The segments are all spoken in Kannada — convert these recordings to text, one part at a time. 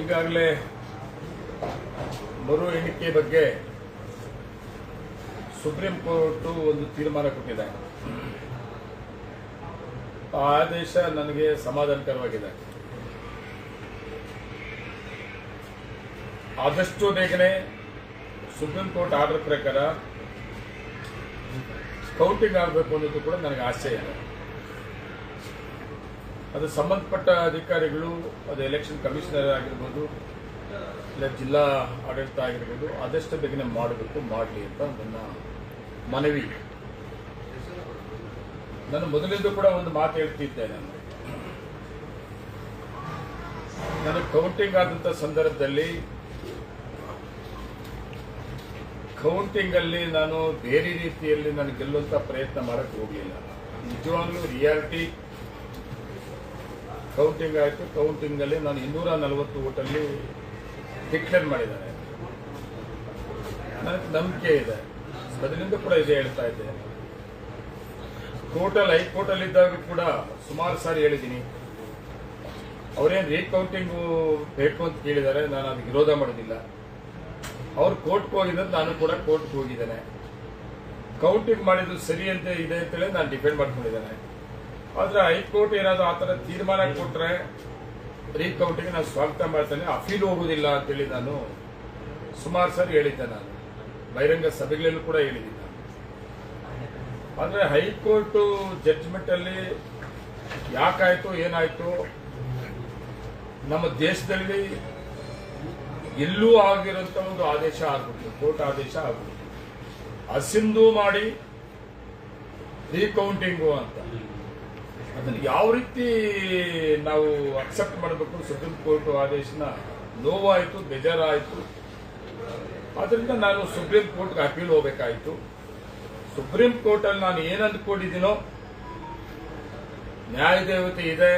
ಈಗಾಗಲೇ ಮರು ಎಣಿಕೆ ಬಗ್ಗೆ ಸುಪ್ರೀಂ ಕೋರ್ಟ್ ಒಂದು ತೀರ್ಮಾನ ಕೊಟ್ಟಿದೆ. ಆ ಆದೇಶ ನನಗೆ ಸಮಾಧಾನಕರವಾಗಿದೆ. ಆದಷ್ಟು ಬೇಗನೆ ಸುಪ್ರೀಂ ಕೋರ್ಟ್ ಆರ್ಡರ್ ಪ್ರಕಾರ ಕೌಂಟಿಂಗ್ ಆಗಬೇಕು ಅನ್ನೋದು ಕೂಡ ನನಗೆ ಆಸೆ ಇದೆ. ಅದು ಸಂಬಂಧಪಟ್ಟ ಅಧಿಕಾರಿಗಳು, ಅದು ಎಲೆಕ್ಷನ್ ಕಮಿಷನರ್ ಆಗಿರ್ಬೋದು, ಇಲ್ಲ ಜಿಲ್ಲಾ ಆಡಳಿತ ಆಗಿರ್ಬೋದು, ಆದಷ್ಟು ಬೇಗನೆ ಮಾಡಬೇಕು, ಮಾಡಲಿ ಅಂತ ನನ್ನ ಮನವಿ. ನಾನು ಮೊದಲಿಂದ ಕೂಡ ಒಂದು ಮಾತು ಹೇಳ್ತಿದ್ದೆ ನಾನು. ನಾನು ಕೌಂಟಿಂಗ್ ಆದಂಥ ಸಂದರ್ಭದಲ್ಲಿ ಕೌಂಟಿಂಗ್ ಅಲ್ಲಿ ನಾನು ಬೇರೆ ರೀತಿಯಲ್ಲಿ ನಾನು ಗೆಲ್ಲುವಂತ ಪ್ರಯತ್ನ ಮಾಡಕ್ ಹೋಗಲಿಲ್ಲ. ನಿಜವಾಗ್ಲೂ ರಿಯಾಲಿಟಿ ಕೌಂಟಿಂಗ್ ಆಯಿತು ಕೌಂಟಿಂಗಲ್ಲಿ ನಾನು ಇನ್ನೂರ ನಲವತ್ತು ಓಟಲ್ಲಿ ಡಿಕ್ಲೇರ್ ಮಾಡಿದ್ದಾರೆ ನನಗೆ ನಂಬಿಕೆ ಇದೆ. ಅದರಿಂದ ಕೂಡ ಇದೆ ಹೇಳ್ತಾ ಇದ್ದೆ. ಟೋಟಲ್ ಹೈಕೋರ್ಟಲ್ಲಿ ಇದ್ದಾಗ ಕೂಡ ಸುಮಾರು ಸಾರಿ ಹೇಳಿದ್ದೀನಿ. ಅವರೇನು ರೀಕೌಂಟಿಂಗು ಬೇಕು ಅಂತ ಕೇಳಿದ್ದಾರೆ, ನಾನು ಅದಕ್ಕೆ ವಿರೋಧ ಮಾಡೋದಿಲ್ಲ. ಅವ್ರು ಕೋರ್ಟ್ಗೆ ಹೋಗಿದ್ರೆ ನಾನು ಕೂಡ ಕೋರ್ಟ್ಗೆ ಹೋಗಿದ್ದೇನೆ. ಕೌಂಟಿಂಗ್ ಮಾಡಿದ್ದು ಸರಿ ಅಂತ ಇದೆ ಅಂತೇಳಿ ನಾನು ಡಿಪೆಂಡ್ ಮಾಡ್ಕೊಂಡಿದ್ದೇನೆ. ಆದ್ರೆ ಹೈಕೋರ್ಟ್ ಏನಾದ್ರು ಆ ಥರ ತೀರ್ಮಾನ ಕೊಟ್ರೆ ರೀಕೌಂಟಿಗೆ ನಾನು ಸ್ವಾಗತ ಮಾಡ್ತೇನೆ. ಅಫೀಲ್ ಹೋಗುದಿಲ್ಲ ಅಂತೇಳಿ ನಾನು ಸುಮಾರು ಸಾರಿ ಹೇಳಿದ್ದೆ ನಾನು. ಬಹಿರಂಗ ಸಭೆಗಳಲ್ಲೂ ಕೂಡ ಹೇಳಿದ್ದೀನಿ. ಆದ್ರೆ ಹೈಕೋರ್ಟ್ ಜಡ್ಜ್ಮೆಂಟ್ ಅಲ್ಲಿ ಯಾಕಾಯ್ತು, ಏನಾಯ್ತು, ನಮ್ಮ ದೇಶದಲ್ಲಿ ಎಲ್ಲೂ ಆಗಿರೋಂಥ ಒಂದು ಆದೇಶ ಆಗ್ಬಿಟ್ಟು ಕೋರ್ಟ್ ಆದೇಶ ಆಗ್ಬಿಟ್ಟು ಅಸಿಂಧು ಮಾಡಿ ರೀಕೌಂಟಿಂಗು ಅಂತ. ಅದನ್ನು ಯಾವ ರೀತಿ ನಾವು ಅಕ್ಸೆಪ್ಟ್ ಮಾಡಬೇಕು ಸುಪ್ರೀಂ ಕೋರ್ಟ್ ಆದೇಶನ ನೋವಾಯಿತು, ಬೇಜಾರಾಯಿತು. ಅದರಿಂದ ನಾನು ಸುಪ್ರೀಂ ಕೋರ್ಟ್ಗೆ ಅಪೀಲ್ ಹೋಗಬೇಕಾಯಿತು. ಸುಪ್ರೀಂ ಕೋರ್ಟಲ್ಲಿ ನಾನು ಏನು ಅಂದ್ಕೊಂಡಿದ್ದೀನೋ, ನ್ಯಾಯದೇವತೆ ಇದೆ.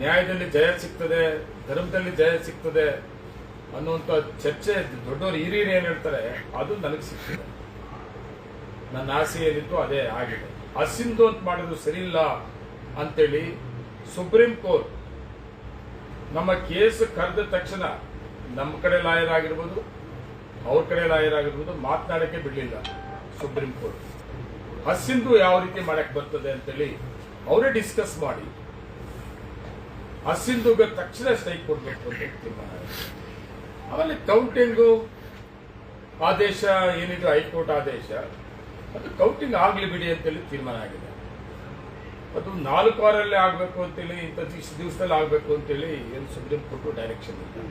ನ್ಯಾಯದಲ್ಲಿ ಜಯ ಸಿಗ್ತದೆ, ಧರ್ಮದಲ್ಲಿ ಜಯ ಸಿಗ್ತದೆ ಅನ್ನುವಂಥ ಚರ್ಚೆ ದೊಡ್ಡವರು ಹಿರಿಯರು ಏನು ಹೇಳ್ತಾರೆ, ಅದು ನನಗೆ ಸಿಗ್ತದೆ ನನ್ನ ಆಸೆ ಏನಿತ್ತು ಅದೇ ಆಗಿದೆ. ಅಸಿಂಧು ಅಂತ ಮಾಡಿದ್ರು ಸರಿ ಇಲ್ಲ ಅಂತೇಳಿ ಸುಪ್ರೀಂ ಕೋರ್ಟ್ ನಮ್ಮ ಕೇಸ್ ಕರೆದ ತಕ್ಷಣ ನಮ್ಮ ಕಡೆ ಲಾಯರ್ ಆಗಿರ್ಬೋದು, ಅವ್ರ ಕಡೆ ಲಾಯರ್ ಆಗಿರ್ಬೋದು ಮಾತನಾಡಕ್ಕೆ ಬಿಡಲಿಲ್ಲ ಸುಪ್ರೀಂ ಕೋರ್ಟ್ ಹಸಿಂದು ಯಾವ ರೀತಿ ಮಾಡಕ್ಕೆ ಬರ್ತದೆ ಅಂತೇಳಿ ಅವರೇ ಡಿಸ್ಕಸ್ ಮಾಡಿ ಹಸಿಂದುಗೆ ತಕ್ಷಣ ಸ್ಟ್ರೈಕ್ ಕೊಡಬೇಕು ಅಂತ. ಆಮೇಲೆ ಕೌಂಟಿಂಗು ಆದೇಶ ಏನಿದೆ, ಹೈಕೋರ್ಟ್ ಆದೇಶ ಅದು ಕೌಂಟಿಂಗ್ ಆಗಲಿ ಬಿಡಿ ಅಂತೇಳಿ ತೀರ್ಮಾನ ಆಗಿದೆ. ಅದು ನಾಲ್ಕು ವಾರಲ್ಲೇ ಆಗಬೇಕು ಅಂತೇಳಿ, ಇಂಥ ಇಷ್ಟು ದಿವಸದಲ್ಲಿ ಆಗಬೇಕು ಅಂತೇಳಿ ಏನು ಸುಪ್ರೀಂ ಕೋರ್ಟ್ ಡೈರೆಕ್ಷನ್ ಇಲ್ಲ.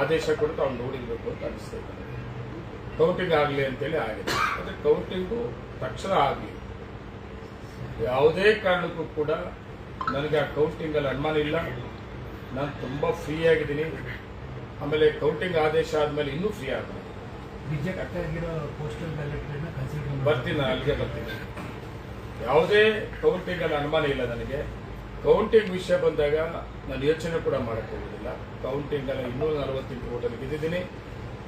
ಆದೇಶ ಕೊಟ್ಟು ಅವ್ನು ನೋಡಿರಬೇಕು ಅಂತ ಅನಿಸ್ತಾ ಇದೆ. ಕೌಂಟಿಂಗ್ ಆಗಲಿ ಅಂತೇಳಿ ಆಗಿದೆ. ಆದರೆ ಕೌಂಟಿಂಗು ತಕ್ಷಣ ಆಗಲಿ. ಯಾವುದೇ ಕಾರಣಕ್ಕೂ ಕೂಡ ನನಗೆ ಆ ಕೌಂಟಿಂಗಲ್ಲಿ ಅನುಮಾನ ಇಲ್ಲ. ನಾನು ತುಂಬ ಫ್ರೀ ಆಗಿದ್ದೀನಿ. ಆಮೇಲೆ ಕೌಂಟಿಂಗ್ ಆದೇಶ ಆದಮೇಲೆ ಇನ್ನೂ ಫ್ರೀ ಆಗಿರೋ ಪೋಸ್ಟಲ್ ಬರ್ತೀನಿ ಅಲ್ಲಿಗೆ ಬರ್ತೀನಿ. ಯಾವುದೇ ಕೌಂಟಿಂಗ್ ಅಲ್ಲಿ ಅನುಮಾನ ಇಲ್ಲ ನನಗೆ. ಕೌಂಟಿಂಗ್ ವಿಷಯ ಬಂದಾಗ ನಾನು ಯೋಚನೆ ಕೂಡ ಮಾಡಕ್ ಹೋಗೋದಿಲ್ಲ. ಕೌಂಟಿಂಗ್ ಅಲ್ಲಿ ಇನ್ನೂರ ನಲವತ್ತೆಂಟು ಓಟಲ್ಲಿ ಗೆದ್ದಿದ್ದೀನಿ.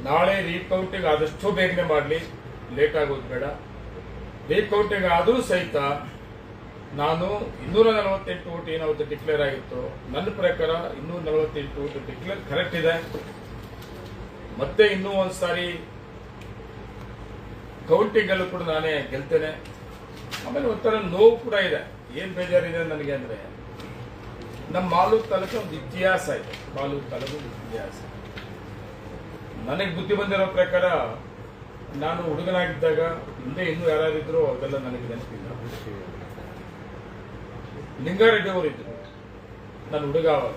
ನಾಳೆ ರೀಕೌಂಟಿಂಗ್ ಆದಷ್ಟು ಬೇಗನೆ ಮಾಡಲಿ. ಲೇಟ್ ಆಗೋದು ಬೇಡ. ರೀಕೌಂಟಿಂಗ್ ಆದರೂ ಸಹಿತ ನಾನು ಇನ್ನೂರ ನಲವತ್ತೆಂಟು ಓಟ್ ಏನಾಗುತ್ತೆ ಡಿಕ್ಲೇರ್ ಆಗಿತ್ತು, ನನ್ನ ಪ್ರಕಾರ ಇನ್ನೂರ ನಲವತ್ತೆಂಟು ಓಟ್ ಡಿಕ್ಲೇರ್ ಕರೆಕ್ಟ್ ಇದೆ. ಮತ್ತೆ ಇನ್ನೂ ಒಂದು ಸಾರಿ ಕೌಂಟಿಂಗ್ ಅಲ್ಲೂ ಕೂಡ ನಾನೇ ಗೆಲ್ತೇನೆ. ಆಮೇಲೆ ಒಂಥರ ನೋವು ಕೂಡ ಇದೆ. ಏನ್ ಬೇಜಾರಿದೆ ನನಗೆ ಅಂದ್ರೆ ನಮ್ಮ ಮಾಲೂರು ತಾಲೂಕು ಒಂದು ಇತಿಹಾಸ ಇದೆ. ಮಾಲೂರು ತಾಲೂಕು ಇತಿಹಾಸ. ನನಗೆ ಬುದ್ಧಿ ಬಂದಿರೋ ಪ್ರಕಾರ ನಾನು ಹುಡುಗನಾಗಿದ್ದಾಗ ಹಿಂದೆ ಇನ್ನೂ ಯಾರಾದಿದ್ರು ಅವೆಲ್ಲ ನನಗೆ ನೆನಪಿಲ್ಲ. ಲಿಂಗಾರೆಡ್ಡಿ ಅವರು ಇದ್ರು. ನನ್ನ ಹುಡುಗ ಅವಾಗ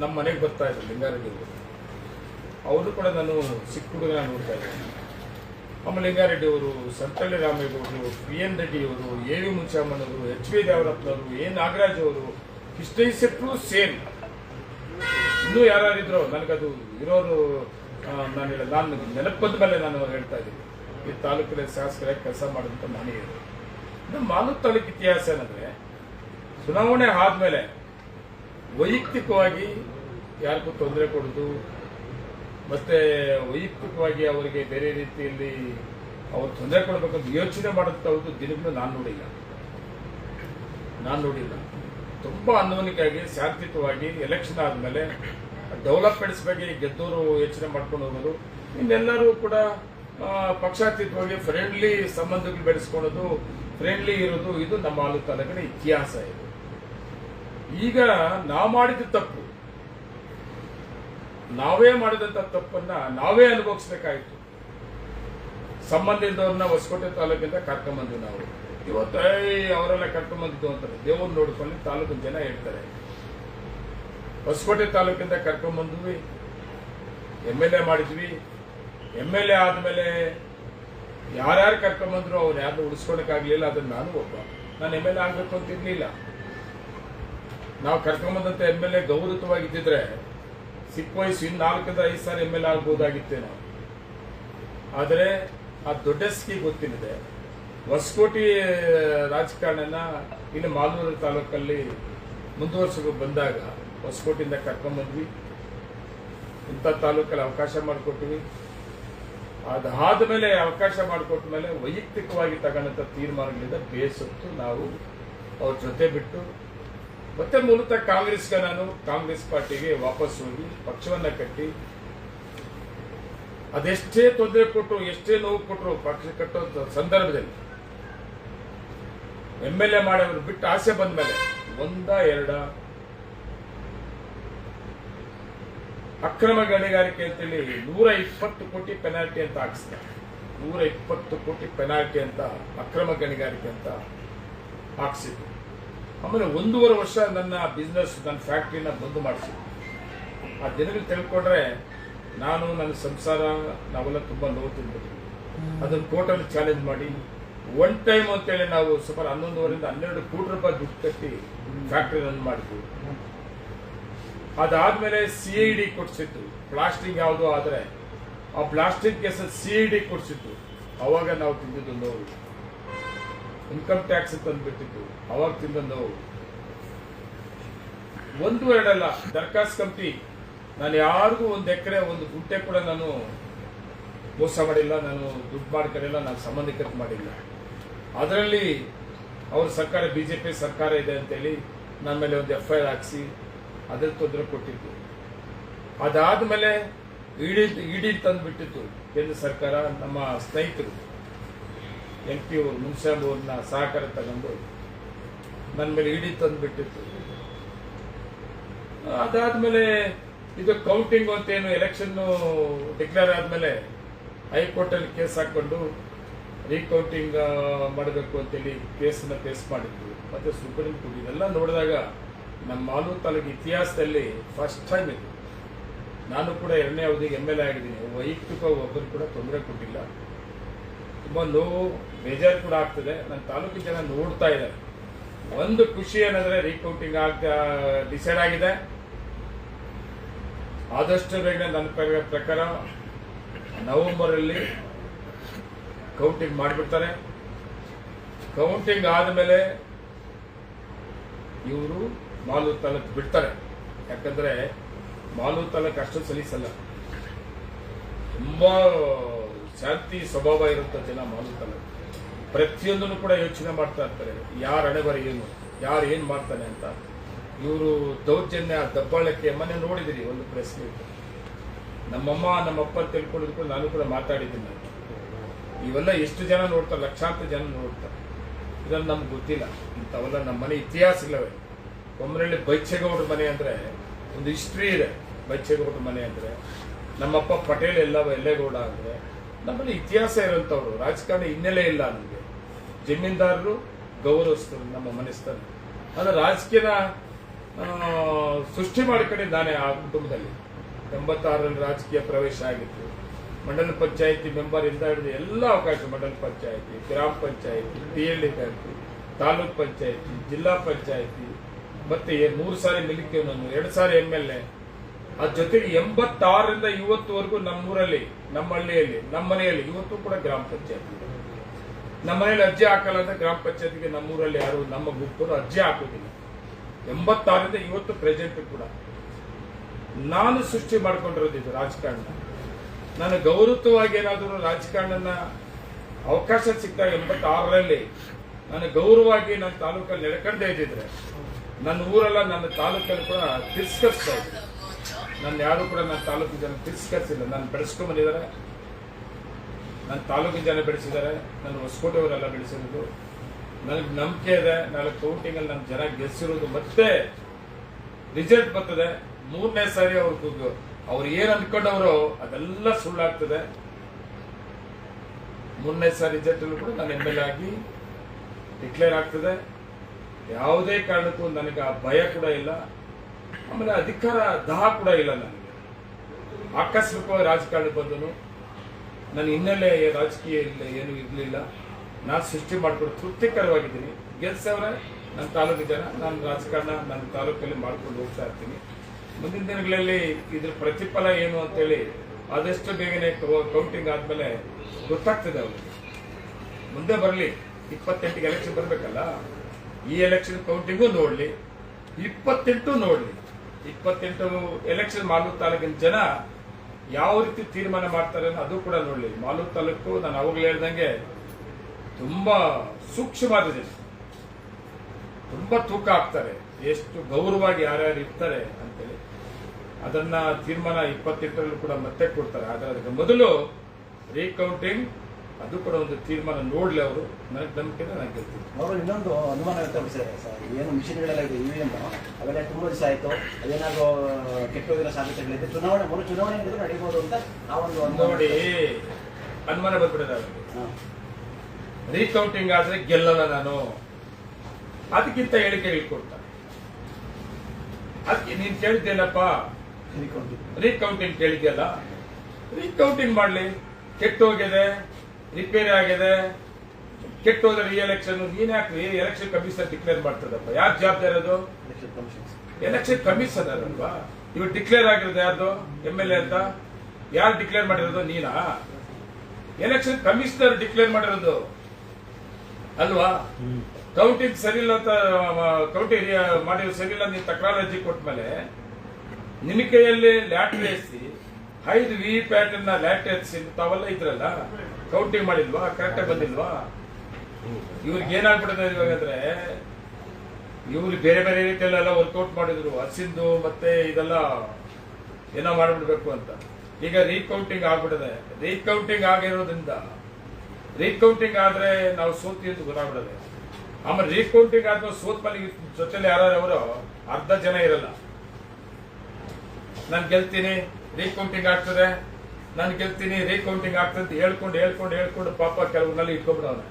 ನಮ್ಮ ಮನೆಗೆ ಬರ್ತಾ ಇದ್ರು ಲಿಂಗಾರೆಡ್ಡಿ ಅವರು. ಅವರು ಕೂಡ ನಾನು ಸಿಕ್ಕ ಹುಡುಗನ ನೋಡ್ತಾ ಇದ್ದೆ. ಆಮೇಲೆ ಲಿಂಗಾರೆಡ್ಡಿ ಅವರು ಸಂತಳ್ಳಿ ರಾಮೇಗೌಡರು, ಪಿ ಎನ್ ರೆಡ್ಡಿ ಅವರು, ಎ ವಿ ಅವರು, ಎಚ್ ವಿ ದೇವರಪ್ಪನವರು, ಎ ನಾಗರಾಜ್ ಅವರು, ಇಷ್ಟೇ ಸೆಟ್ರು ಸೇಮ್. ಇನ್ನೂ ಯಾರ್ಯಾರಿದ್ರು ನನಗದು ಇರೋರು ನಾನು ಹೇಳ ನಾನು ನೆನಪದ ಮೇಲೆ ನಾನು ಹೇಳ್ತಾ ಇದ್ದೀನಿ. ಈ ತಾಲೂಕಿನ ಶಾಸಕರಾಗಿ ಕೆಲಸ ಮಾಡಿದಂಥ ಮನೆಯರು ನಮ್ಮ ಮಾಲೂರು ತಾಲೂಕು ಇತಿಹಾಸ ಏನಂದ್ರೆ, ಚುನಾವಣೆ ಆದ್ಮೇಲೆ ವೈಯಕ್ತಿಕವಾಗಿ ಯಾರಿಗೂ ತೊಂದರೆ ಕೊಡೋದು ಮತ್ತೆ ವೈಯಕ್ತಿಕವಾಗಿ ಅವರಿಗೆ ಬೇರೆ ರೀತಿಯಲ್ಲಿ ಅವ್ರು ತೊಂದರೆ ಕೊಡಬೇಕಂತ ಯೋಚನೆ ಮಾಡುವಂಥದ್ದು ದಿನಗಳು ನಾನು ನೋಡಿಲ್ಲ. ನಾನು ನೋಡಿಲ್ಲ. ತುಂಬಾ ಅನ್ವನಿಕಾಗಿ ಶಾಂತಿಯುತವಾಗಿ ಎಲೆಕ್ಷನ್ ಆದಮೇಲೆ ಡೆವಲಪ್ಮೆಂಟ್ಸ್ ಬಗ್ಗೆ ಗೆದ್ದೋರು ಯೋಚನೆ ಮಾಡ್ಕೊಂಡು ಹೋಗೋದು. ಇನ್ನೆಲ್ಲರೂ ಕೂಡ ಪಕ್ಷಾತೀತವಾಗಿ ಫ್ರೆಂಡ್ಲಿ ಸಂಬಂಧಗಳು ಬೆಳೆಸ್ಕೊಳ್ಳೋದು ಫ್ರೆಂಡ್ಲಿ ಇರೋದು, ಇದು ನಮ್ಮ ಆಲೂ ತಾಲೂಕಿನ ಇತಿಹಾಸ ಇದು. ಈಗ ನಾವು ಮಾಡಿದ ತಪ್ಪು. ನಾವೇ ಮಾಡಿದಂತ ತಪ್ಪನ್ನ ನಾವೇ ಅನುಭವಿಸ್ಬೇಕಾಯ್ತು. ಸಂಬಂಧಿದವ್ರನ್ನ ಹೊಸಕೋಟೆ ತಾಲೂಕಿಂದ ಕರ್ಕೊಂಬಂದ್ವಿ ನಾವು. ಇವತ್ತು ಅವರೆಲ್ಲ ಕರ್ಕೊಂಬಂದಿದ್ದು ಅಂತಾರೆ ದೇವ್ರನ್ನ ನೋಡ್ಕೊಂಡು ತಾಲೂಕಿನ ಜನ ಹೇಳ್ತಾರೆ. ಹೊಸಕೋಟೆ ತಾಲೂಕಿಂದ ಕರ್ಕೊಂಬಂದ್ವಿ, ಎಂ ಎಲ್ ಎ ಮಾಡಿದ್ವಿ. ಎಂ ಎಲ್ ಎ ಆದ್ಮೇಲೆ ಯಾರ್ಯಾರು ಕರ್ಕೊಂಬಂದ್ರು ಅವ್ರು ಯಾರನ್ನೂ ಉಳಿಸ್ಕೊಳಕ್ಕಾಗ್ಲಿಲ್ಲ, ಅದನ್ನ ನಾನು ಒಬ್ಬ. ನಾನು ಎಂ ಎಲ್ ಎ ಆಗ್ಬೇಕು ಅಂತ ಇರ್ಲಿಲ್ಲ. ನಾವು ಕರ್ಕೊಂಬಂದಂತ ಎಂ ಎಲ್ ಎ ಗೌರವವಾಗಿದ್ದಿದ್ರೆ ಸಿಕ್ಕ ವಯಸ್ಸು ಇನ್ನು ನಾಲ್ಕರಿಂದ ಐದು ಸಾರಿ ಎಂ ಎಲ್ ಎ ಆಗ್ಬೋದಾಗಿತ್ತೇನೋ. ಆದರೆ ಆ ದೊಡ್ಡ ಸ್ಕಿ ಗೊತ್ತಿಲ್ಲದೆ ಹೊಸಕೋಟಿ ರಾಜಕಾರಣನ ಇಲ್ಲಿ ಮಾಲೂರು ತಾಲೂಕಲ್ಲಿ ಮುಂದುವರ್ಸಕ್ಕೆ ಬಂದಾಗ ಹೊಸಕೋಟಿಯಿಂದ ಕರ್ಕೊಂಬಂದ್ವಿ ಇಂಥ ತಾಲೂಕಲ್ಲಿ ಅವಕಾಶ ಮಾಡಿಕೊಟ್ವಿ. ಅದಾದ ಮೇಲೆ ಅವಕಾಶ ಮಾಡಿಕೊಟ್ಟ ಮೇಲೆ ವೈಯಕ್ತಿಕವಾಗಿ ತಗೊಂಡಂಥ ತೀರ್ಮಾನಗಳಿಂದ ಬೇಸತ್ತು ನಾವು ಅವ್ರ ಜೊತೆ ಬಿಟ್ಟು ಮತ್ತೆ ಮೂಲತಃ ಕಾಂಗ್ರೆಸ್ಗೆ ನಾನು ಕಾಂಗ್ರೆಸ್ ಪಾರ್ಟಿಗೆ ವಾಪಸ್ ಹೋಗಿ ಪಕ್ಷವನ್ನ ಕಟ್ಟಿ, ಅದೆಷ್ಟೇ ತೊಂದರೆ ಕೊಟ್ಟರು ಎಷ್ಟೇ ನೋವು ಕೊಟ್ಟರು ಪಕ್ಷ ಕಟ್ಟೋ ಸಂದರ್ಭದಲ್ಲಿ ಎಂ ಎಲ್ ಎ ಮಾಡೋರು ಬಿಟ್ಟು ಆಸೆ ಬಂದ ಮೇಲೆ ಒಂದ, ಎರಡ ಅಕ್ರಮ ಗಣಿಗಾರಿಕೆ ಅಂತೇಳಿ ನೂರ ಇಪ್ಪತ್ತು ಕೋಟಿ ಪೆನಾಲ್ಟಿ ಅಂತ ಹಾಕಿಸ್ತಾರೆ. ನೂರ ಇಪ್ಪತ್ತು ಕೋಟಿ ಪೆನಾಲ್ಟಿ ಅಂತ, ಅಕ್ರಮ ಗಣಿಗಾರಿಕೆ ಅಂತ ಹಾಕ್ಸಿದ್ರು. ಆಮೇಲೆ ಒಂದೂವರೆ ವರ್ಷ ನನ್ನ ಬಿಸ್ನೆಸ್ ನನ್ನ ಫ್ಯಾಕ್ಟ್ರಿನ ಬಂದ್ ಮಾಡಿಸಿ. ಆ ದಿನಗಳು ತಿಳ್ಕೊಂಡ್ರೆ ನಾನು ನನ್ನ ಸಂಸಾರ ನಾವೆಲ್ಲ ತುಂಬ ನೋವು ತಿಂದ್ಬಿಟ್ವಿ ಅದನ್ನು ಕೋರ್ಟಲ್ಲಿ ಚಾಲೆಂಜ್ ಮಾಡಿ ಒನ್ ಟೈಮ್ ಅಂತೇಳಿ ನಾವು ಸುಮಾರು ಹನ್ನೊಂದುವರೆಯಿಂದ ಹನ್ನೆರಡು ಕೋಟಿ ರೂಪಾಯಿ ದುಡ್ಡು ಕಟ್ಟಿ ಫ್ಯಾಕ್ಟ್ರಿ ರನ್ ಮಾಡಿದ್ವಿ. ಅದಾದ್ಮೇಲೆ ಸಿ ಐ ಡಿ ಕೊಡಿಸಿತ್ತು ಪ್ಲಾಸ್ಟಿಕ್ ಯಾವುದು ಆದರೆ ಆ ಪ್ಲಾಸ್ಟಿಕ್ ಕೇಸಲ್ಲಿ ಸಿ ಐ ಡಿ ಕೊಡಿಸಿತ್ತು ಅವಾಗ ನಾವು ತಿಂದಿದ್ದು ನೋವು. ಇನ್ಕಮ್ ಟ್ಯಾಕ್ಸ್ ತಂದ್ಬಿಟ್ಟಿತ್ತು ಅವಾಗ ತಿಂದ ನೋವು ಒಂದು ಎರಡಲ್ಲ ದರ್ಖಾಸ್ ಕಂಪ್ನಿ. ನಾನು ಯಾರಿಗೂ ಒಂದು ಎಕರೆ, ಒಂದು ಗುಂಟೆ ಕೂಡ ನಾನು ಮೋಸ ಮಾಡಿಲ್ಲ, ನಾನು ದುಡ್ಡು ಮಾಡ್ಕೊಂಡಿಲ್ಲ, ನಾನು ಸಂಬಂಧಿಕರು ಮಾಡಿಲ್ಲ. ಅದರಲ್ಲಿ ಅವ್ರ ಸರ್ಕಾರ ಬಿಜೆಪಿ ಸರ್ಕಾರ ಇದೆ ಅಂತೇಳಿ ನನ್ನ ಮೇಲೆ ಒಂದು ಎಫ್ ಐ ಆರ್ ಹಾಕ್ಸಿ ಅದ್ರ ತೊಂದರೆ ಕೊಟ್ಟಿತ್ತು ಅದಾದ ಮೇಲೆ ಇಡಿ ಇಡಿ ತಂದುಬಿಟ್ಟಿತ್ತು ಕೇಂದ್ರ ಸರ್ಕಾರ, ನಮ್ಮ ಸ್ನೇಹಿತರು. ಎಂ ಪಿ ಅವರು ಮುನ್ಸಾಬ್ ಸಹಕಾರ ತಗೊಂಡು ನನ್ನ ಮೇಲೆ ಇಡಿ ತಂದುಬಿಟ್ಟಿತ್ತು. ಅದಾದಮೇಲೆ ಇದು ಕೌಂಟಿಂಗ್ ಅಂತ ಏನು ಎಲೆಕ್ಷನ್ ಡಿಕ್ಲೇರ್ ಆದ್ಮೇಲೆ ಹೈಕೋರ್ಟ್ ಅಲ್ಲಿ ಕೇಸ್ ಹಾಕೊಂಡು ರೀಕೌಂಟಿಂಗ್ ಮಾಡಬೇಕು ಅಂತೇಳಿ ಕೇಸನ್ನ ಫೇಸ್ ಮಾಡಿದ್ವಿ. ಮತ್ತೆ ಸುಪ್ರೀಂ ಕೋರ್ಟ್ ಇದೆಲ್ಲ ನೋಡಿದಾಗ ನಮ್ಮ ಮಾಲೂರು ತಾಲೂಕು ಇತಿಹಾಸದಲ್ಲಿ ಫಸ್ಟ್ ಟೈಮ್ ಇದು. ನಾನು ಕೂಡ ಎರಡನೇ ಅವಧಿಗೆ ಎಂ ಎಲ್ ಎ ಆಗಿದ್ದೀನಿ. ವೈಯಕ್ತಿಕ ಒಬ್ಬರು ಕೂಡ ತೊಂದರೆ ಕೊಟ್ಟಿಲ್ಲ. ತುಂಬ ನೋವು ಬೇಜಾರು ಕೂಡ ಆಗ್ತದೆ. ನನ್ನ ತಾಲೂಕಿನ ಜನ ನೋಡ್ತಾ ಇದ್ದಾರೆ. ಒಂದು ಖುಷಿ ಏನಂದ್ರೆ ರೀಕೌಂಟಿಂಗ್ ಆಗ ಡಿಸೈಡ್ ಆಗಿದೆ. ಆದಷ್ಟು ಬೇಗ ನನ್ನ ಪ್ರ- ಪ್ರಕಾರ ನವೆಂಬರ್ ಅಲ್ಲಿ ಕೌಂಟಿಂಗ್ ಮಾಡಿಬಿಡ್ತಾರೆ. ಕೌಂಟಿಂಗ್ ಆದಮೇಲೆ ಇವರು ಮಾಲೂರು ತಾಲೂಕು ಬಿಡ್ತಾರೆ. ಯಾಕಂದ್ರೆ ಮಾಲೂರು ತಾಲೂಕು ಅಷ್ಟು ಸಲೀಸಲ್ಲ. ತುಂಬಾ ಶಾಂತಿ ಸ್ವಭಾವ ಇರುವಂತ ಜನ ಮಾಲೂರು ತಾಲೂಕು. ಪ್ರತಿಯೊಂದನ್ನು ಕೂಡ ಯೋಚನೆ ಮಾಡ್ತಾ ಇರ್ತಾರೆ. ಯಾರ ಹಣೆಬರ ಏನು, ಯಾರು ಏನು ಮಾಡ್ತಾನೆ ಅಂತ. ಇವರು ದೌರ್ಜನ್ಯ, ದಬ್ಬಾಳಕ್ಕೆ ಮೊನ್ನೆ ನೋಡಿದಿರಿ ಒಂದು ಪ್ರೆಸ್ ಮೀಟ್ ನಮ್ಮಮ್ಮ, ನಮ್ಮಪ್ಪ ತಿಳ್ಕೊಂಡಿದ್ರು ನಾನು ಕೂಡ ಮಾತಾಡಿದ್ದೀನಿ. ಇವೆಲ್ಲ ಎಷ್ಟು ಜನ ನೋಡ್ತಾರೆ, ಲಕ್ಷಾಂತರ ಜನ ನೋಡ್ತಾರೆ. ಇದನ್ನು ನಮ್ಗೆ ಗೊತ್ತಿಲ್ಲ. ಇಂಥವೆಲ್ಲ ನಮ್ಮ ಮನೆ ಇತಿಹಾಸಗಳವೆ. ಒಮ್ಮನಳ್ಳಿ ಬೈಚೇಗೌಡ್ರ ಮನೆ ಅಂದರೆ ಒಂದು ಹಿಸ್ಟ್ರಿ ಇದೆ. ಬೈಚೇಗೌಡ್ರ ಮನೆ ಅಂದರೆ ನಮ್ಮಪ್ಪ ಪಟೇಲ್ ಎಲ್ಲ ಎಲ್ಲೇಗೌಡ ಅಂದರೆ ನಮ್ಮಲ್ಲಿ ಇತಿಹಾಸ ಇರೋಂಥವ್ರು ರಾಜಕಾರಣ ಹಿನ್ನೆಲೆ ಇಲ್ಲ ನಮಗೆ. ಜಮೀನ್ದಾರರು ಗೌರವಿಸ್ತಾರೆ, ನಮ್ಮ ಮನೆಸ್ತರು ಅಂದ್ರೆ ರಾಜಕೀಯನ ಸೃಷ್ಟಿ ಸೃಷ್ಟಿ ಮಾಡ್ಕೊಂಡಿದ್ದಾನೆ ಆ ಕುಟುಂಬದಲ್ಲಿ. ಎಂಬತ್ತಾರರಲ್ಲಿ ರಾಜಕೀಯ ಪ್ರವೇಶ ಆಗಿತ್ತು. ಮಂಡಲ ಪಂಚಾಯಿತಿ ಮೆಂಬರ್ ಇಂದ ಹಿಡಿದು ಎಲ್ಲ ಅವಕಾಶ ಮಂಡಲ ಪಂಚಾಯಿತಿ, ಗ್ರಾಮ ಪಂಚಾಯಿತಿ ಟಿ ಎಲ್ ತಾಲೂಕ್ ಪಂಚಾಯಿತಿ, ಜಿಲ್ಲಾ ಪಂಚಾಯಿತಿ, ಮತ್ತೆ ಮೂರು ಸಾರಿ ಮಿಲಿಕೆ ನಾನು ಎರಡು ಸಾರಿ ಎಂ ಎಲ್ ಎ ಅದ್ರ ಜೊತೆಗೆ ಎಂಬತ್ತಾರರಿಂದ ಇವತ್ತುವರೆಗೂ ನಮ್ಮೂರಲ್ಲಿ, ನಮ್ಮ ಹಳ್ಳಿಯಲ್ಲಿ, ನಮ್ಮ ಮನೆಯಲ್ಲಿ, ಇವತ್ತು ಕೂಡ ಗ್ರಾಮ ಪಂಚಾಯತಿ ಇದೆ. ನಮ್ಮ ಮನೇಲಿ ಅರ್ಜಿ ಹಾಕಲ್ಲ ಅಂತ ಗ್ರಾಮ ಪಂಚಾಯತಿಗೆ ನಮ್ಮೂರಲ್ಲಿ ಯಾರು, ನಮ್ಮ ಗುಂಪರು ಅರ್ಜಿ ಹಾಕೋದಿಲ್ಲ. ಎಂಬತ್ತಾರರಿಂದ ಇವತ್ತು ಪ್ರೆಸೆಂಟ್ ಕೂಡ. ನಾನು ಸೃಷ್ಟಿ ಮಾಡ್ಕೊಂಡಿರೋದು ರಾಜಕಾರಣ. ನಾನು ಗೌರವವಾಗಿ ಏನಾದರೂ ರಾಜಕಾರಣನ ಅವಕಾಶ ಸಿಕ್ಕಾಗ ಎಂಬತ್ತಾರರಲ್ಲಿ ನಾನು ಗೌರವವಾಗಿ ನನ್ನ ತಾಲೂಕಲ್ಲಿ ನಡ್ಕೊಂಡೇ ಇದ್ದಿದ್ರೆ, ನನ್ನ ಊರೆಲ್ಲ ನನ್ನ ತಾಲೂಕಲ್ಲಿ ಕೂಡ ತಿರಸ್ಕರಿಸ್ತಾ ಇದ್ದೆ ನನ್ನ ಯಾರು ಕೂಡ ನನ್ನ ತಾಲೂಕಿನ ಜನ ತಿರ್ಸ್ಕರಿಸಿಲ್ಲ. ನಾನು ಬೆಳೆಸ್ಕೊಂಡ್ ಬಂದಿದ್ದಾರೆ. ನನ್ನ ತಾಲೂಕಿನ ಜನ ಬೆಳೆಸಿದ್ದಾರೆ, ನನ್ನ ಹೊಸಕೋಟೆಯವರೆಲ್ಲ ಬೆಳೆಸಿರೋದು. ನನಗೆ ನಂಬಿಕೆ ಇದೆ ನಾಳೆ ಕೌಂಟಿಂಗಲ್ಲಿ ನನ್ನ ಜನ ಗೆಲ್ಸಿರೋದು ಮತ್ತೆ ರಿಸಲ್ಟ್ ಬರ್ತದೆ. ಮೂರನೇ ಸಾರಿ ಅವ್ರು ಅವ್ರು ಏನ್ ಅನ್ಕೊಂಡವರು ಅದೆಲ್ಲ ಸುಳ್ಳಾಗ್ತದೆ. ಮೂರನೇ ಸಾರಿ ರಿಸಲ್ಟ್ ಕೂಡ ನಾನು ಎಂ ಎಲ್ ಆಗಿ ಡಿಕ್ಲೇರ್ ಆಗ್ತದೆ. ಯಾವುದೇ ಕಾರಣಕ್ಕೂ ನನಗೆ ಆ ಭಯ ಕೂಡ ಇಲ್ಲ. ಆಮೇಲೆ ಅಧಿಕಾರ ದಹ ಕೂಡ ಇಲ್ಲ ನನಗೆ. ಆಕಸ್ಮಿಕವಾಗಿ ರಾಜಕಾರಣಕ್ಕೆ ಬಂದನು. ನನ್ನ ಹಿನ್ನೆಲೆ ರಾಜಕೀಯ ಇಲ್ಲ ಏನು ಇರಲಿಲ್ಲ. ನಾನು ಸೃಷ್ಟಿ ಮಾಡಿಕೊಂಡು ತೃಪ್ತಿಕರವಾಗಿದ್ದೀನಿ. ಗೆಲ್ಸವ್ರೆ ನನ್ನ ತಾಲೂಕು ಜನ, ನಾನು ರಾಜಕಾರಣ ನನ್ನ ತಾಲೂಕಲ್ಲಿ ಮಾಡ್ಕೊಂಡು ಹೋಗ್ತಾ ಇರ್ತೀನಿ. ಮುಂದಿನ ದಿನಗಳಲ್ಲಿ ಇದ್ರ ಪ್ರತಿಫಲ ಏನು ಅಂತೇಳಿ ಆದಷ್ಟು ಬೇಗನೆ ಕೌಂಟಿಂಗ್ ಆದ್ಮೇಲೆ ಗೊತ್ತಾಗ್ತದೆ ಅವ್ರಿಗೆ. ಮುಂದೆ ಬರಲಿ, ಇಪ್ಪತ್ತೆಂಟಿಗೆ ಎಲೆಕ್ಷನ್ ಬರಬೇಕಲ್ಲ? ಈ ಎಲೆಕ್ಷನ್ ಕೌಂಟಿಂಗು ನೋಡಲಿ, ಇಪ್ಪತ್ತೆಂಟು ನೋಡಲಿ. ಇಪ್ಪತ್ತೆಂಟು ಎಲೆಕ್ಷನ್ ಮಾಲೂರು ತಾಲೂಕಿನ ಜನ ಯಾವ ರೀತಿ ತೀರ್ಮಾನ ಮಾಡ್ತಾರೆ ಅದು ಕೂಡ ನೋಡ್ಲಿ. ಮಾಲೂರು ತಾಲೂಕು ನಾನು ಅವಾಗಲೇ ಹೇಳ್ದಂಗೆ ತುಂಬಾ ಸೂಕ್ಷ್ಮವಾದಿದೆ ತುಂಬ ತೂಕ ಹಾಕ್ತಾರೆ. ಎಷ್ಟು ಗೌರವವಾಗಿ ಯಾರ್ಯಾರು ಇರ್ತಾರೆ ಅಂತೇಳಿ. ಅದನ್ನ ತೀರ್ಮಾನ ಇಪ್ಪತ್ತೆಂಟರಲ್ಲೂ ಕೂಡ ಮತ್ತೆ ಕೊಡ್ತಾರೆ. ಆದರೆ ಅದಕ್ಕೆ ಮೊದಲು ರೀಕೌಂಟಿಂಗ್ ಅದು ಕೂಡ ಒಂದು ತೀರ್ಮಾನ ನೋಡಲಿ ಅವರು. ನನಗೆ ನಂಬಿಕೆ ನಾನು ಗೆಲ್ತೀನಿ ಅವರು ಇನ್ನೊಂದು ಅನುಮಾನ ವ್ಯಕ್ತಪಡಿಸಿದ್ದಾರೆ ಸರ್. ಏನು ಮಿಷನ್ಗಳೆಲ್ಲ ಇದೆ ಎಂ ಅವೆಲ್ಲ ತುಂಬ ದಿವಸ ಆಯಿತು. ಅದೇನಾದ್ರು ಕೆಟ್ಟೋಗಿರೋ ಸಾಧ್ಯತೆಗಳಿದೆ ಚುನಾವಣೆ ಮೊದಲು ಚುನಾವಣೆ ನಡೀಬೋದು ಅಂತ ಆ ಒಂದು ನೋಡಿ ಅನುಮಾನ ಅವ್ರಿಗೆ ಹಾಂ. ರೀಕೌಂಟಿಂಗ್ ಆದ್ರೆ ಗೆಲ್ಲಲ್ಲ ನಾನು. ಅದಕ್ಕಿಂತ ಹೇಳಿಕೆ ಕೊಡ್ತಾರೆ ಅದಕ್ಕೆ ನೀನ್ ಕೇಳಿದ್ದೇನಪ್ಪ ರೀಕೌಂಟಿಂಗ್. ರೀಕೌಂಟಿಂಗ್ ಕೇಳಿದ್ಯಲ್ಲ. ರೀಕೌಂಟಿಂಗ್ ಮಾಡ್ಲಿ. ಕೆಟ್ಟೋಗಿದೆ. ರಿಪೇರಿ ಆಗಿದೆ. ಕೆಟ್ಟೋದ್ರೆ ರೀ ಎಲೆಕ್ಷನ್ ನೀನ್ ಯಾಕೆ ಎಲೆಕ್ಷನ್ ಕಮಿಷನ್ ಡಿಕ್ಲೇರ್ ಮಾಡ್ತದಪ್ಪ ಯಾರು ಜವಾಬ್ದಾರಿ ಅದು? ಎಲೆಕ್ಷನ್ ಕಮಿಷನ್ ಅಲ್ವಾ? ಇವ್ ಡಿಕ್ಲೇರ್ ಆಗಿರೋದು ಯಾರ್ದು? ಎಂ ಎಲ್ ಎ ಅಂತ? ಯಾರು ಡಿಕ್ಲೇರ್ ಮಾಡಿರೋದು? ನೀನಾ? ಎಲೆಕ್ಷನ್ ಕಮಿಷನರ್ ಡಿಕ್ಲೇರ್ ಮಾಡಿರೋದು. ಅಲ್ವಾ? ಕೌಂಟಿಂಗ್ ಸರಿ ಇಲ್ಲ ಅಂತ ಕೌಂಟಿ ಮಾಡಿರೋ ಸರಿ ಇಲ್ಲ ನೀವು ತಕರಾರು ಕೊಟ್ಟ ಮೇಲೆ ನಿಮ್ಮ ಕೈಯಲ್ಲಿ ಲ್ಯಾಟ್ರಿ ಎಸಿ ಐದು ವಿ ಪ್ಯಾಟರ್ನ್ ಲ್ಯಾಟ್ರಿ ಎಸಿ ತಾವೆಲ್ಲ ಇದ್ರಲ್ಲ? ಕೌಂಟಿಂಗ್ ಮಾಡಿಲ್ವಾ ಕರೆಕ್ಟಾಗಿ ಬಂದಿಲ್ವಾ? ಇವ್ರಿಗೆ ಏನಾಗ್ಬಿಟ್ಟಿದೆ ಇವಾಗ ಅಂದ್ರೆ, ಇವ್ರು ಬೇರೆ ಬೇರೆ ರೀತಿಯಲ್ಲೆಲ್ಲ ವರ್ಕೌಟ್ ಮಾಡಿದ್ರು ಹಸಿಂದು ಮತ್ತೆ ಇದೆಲ್ಲ ಏನೋ ಮಾಡ್ಬಿಡ್ಬೇಕು ಅಂತ. ಈಗ ರೀಕೌಂಟಿಂಗ್ ಆಗ್ಬಿಡದೆ. ರೀಕೌಂಟಿಂಗ್ ಆಗಿರೋದ್ರಿಂದ ರೀಕೌಂಟಿಂಗ್ ಆದ್ರೆ ನಾವು ಸೋತಿ ಅಂತ ಗೊತ್ತಾಗ್ಬಿಡದೆ. ಆಮೇಲೆ ರೀಕೌಂಟಿಂಗ್ ಆದ್ರೆ ಸೋತ್ ಮೇಲೆ ಜೊತೆಲಿ ಅವರು, ಅರ್ಧ ಜನ ಇರಲ್ಲ. ನಾನು ಗೆಲ್ತೀನಿ ರೀಕೌಂಟಿಂಗ್ ಆಗ್ತದೆ. ನಾನು ಗೆಲ್ತೀನಿ ರೀಕೌಂಟಿಂಗ್ ಆಗ್ತದೆ ಅಂತ ಹೇಳ್ಕೊಂಡು ಹೇಳ್ಕೊಂಡು ಹೇಳ್ಕೊಂಡು ಪಾಪ ಕೆಲವ್ರಲ್ಲಿ ಇಟ್ಕೊಂಡ್ಬಿಡೋಣ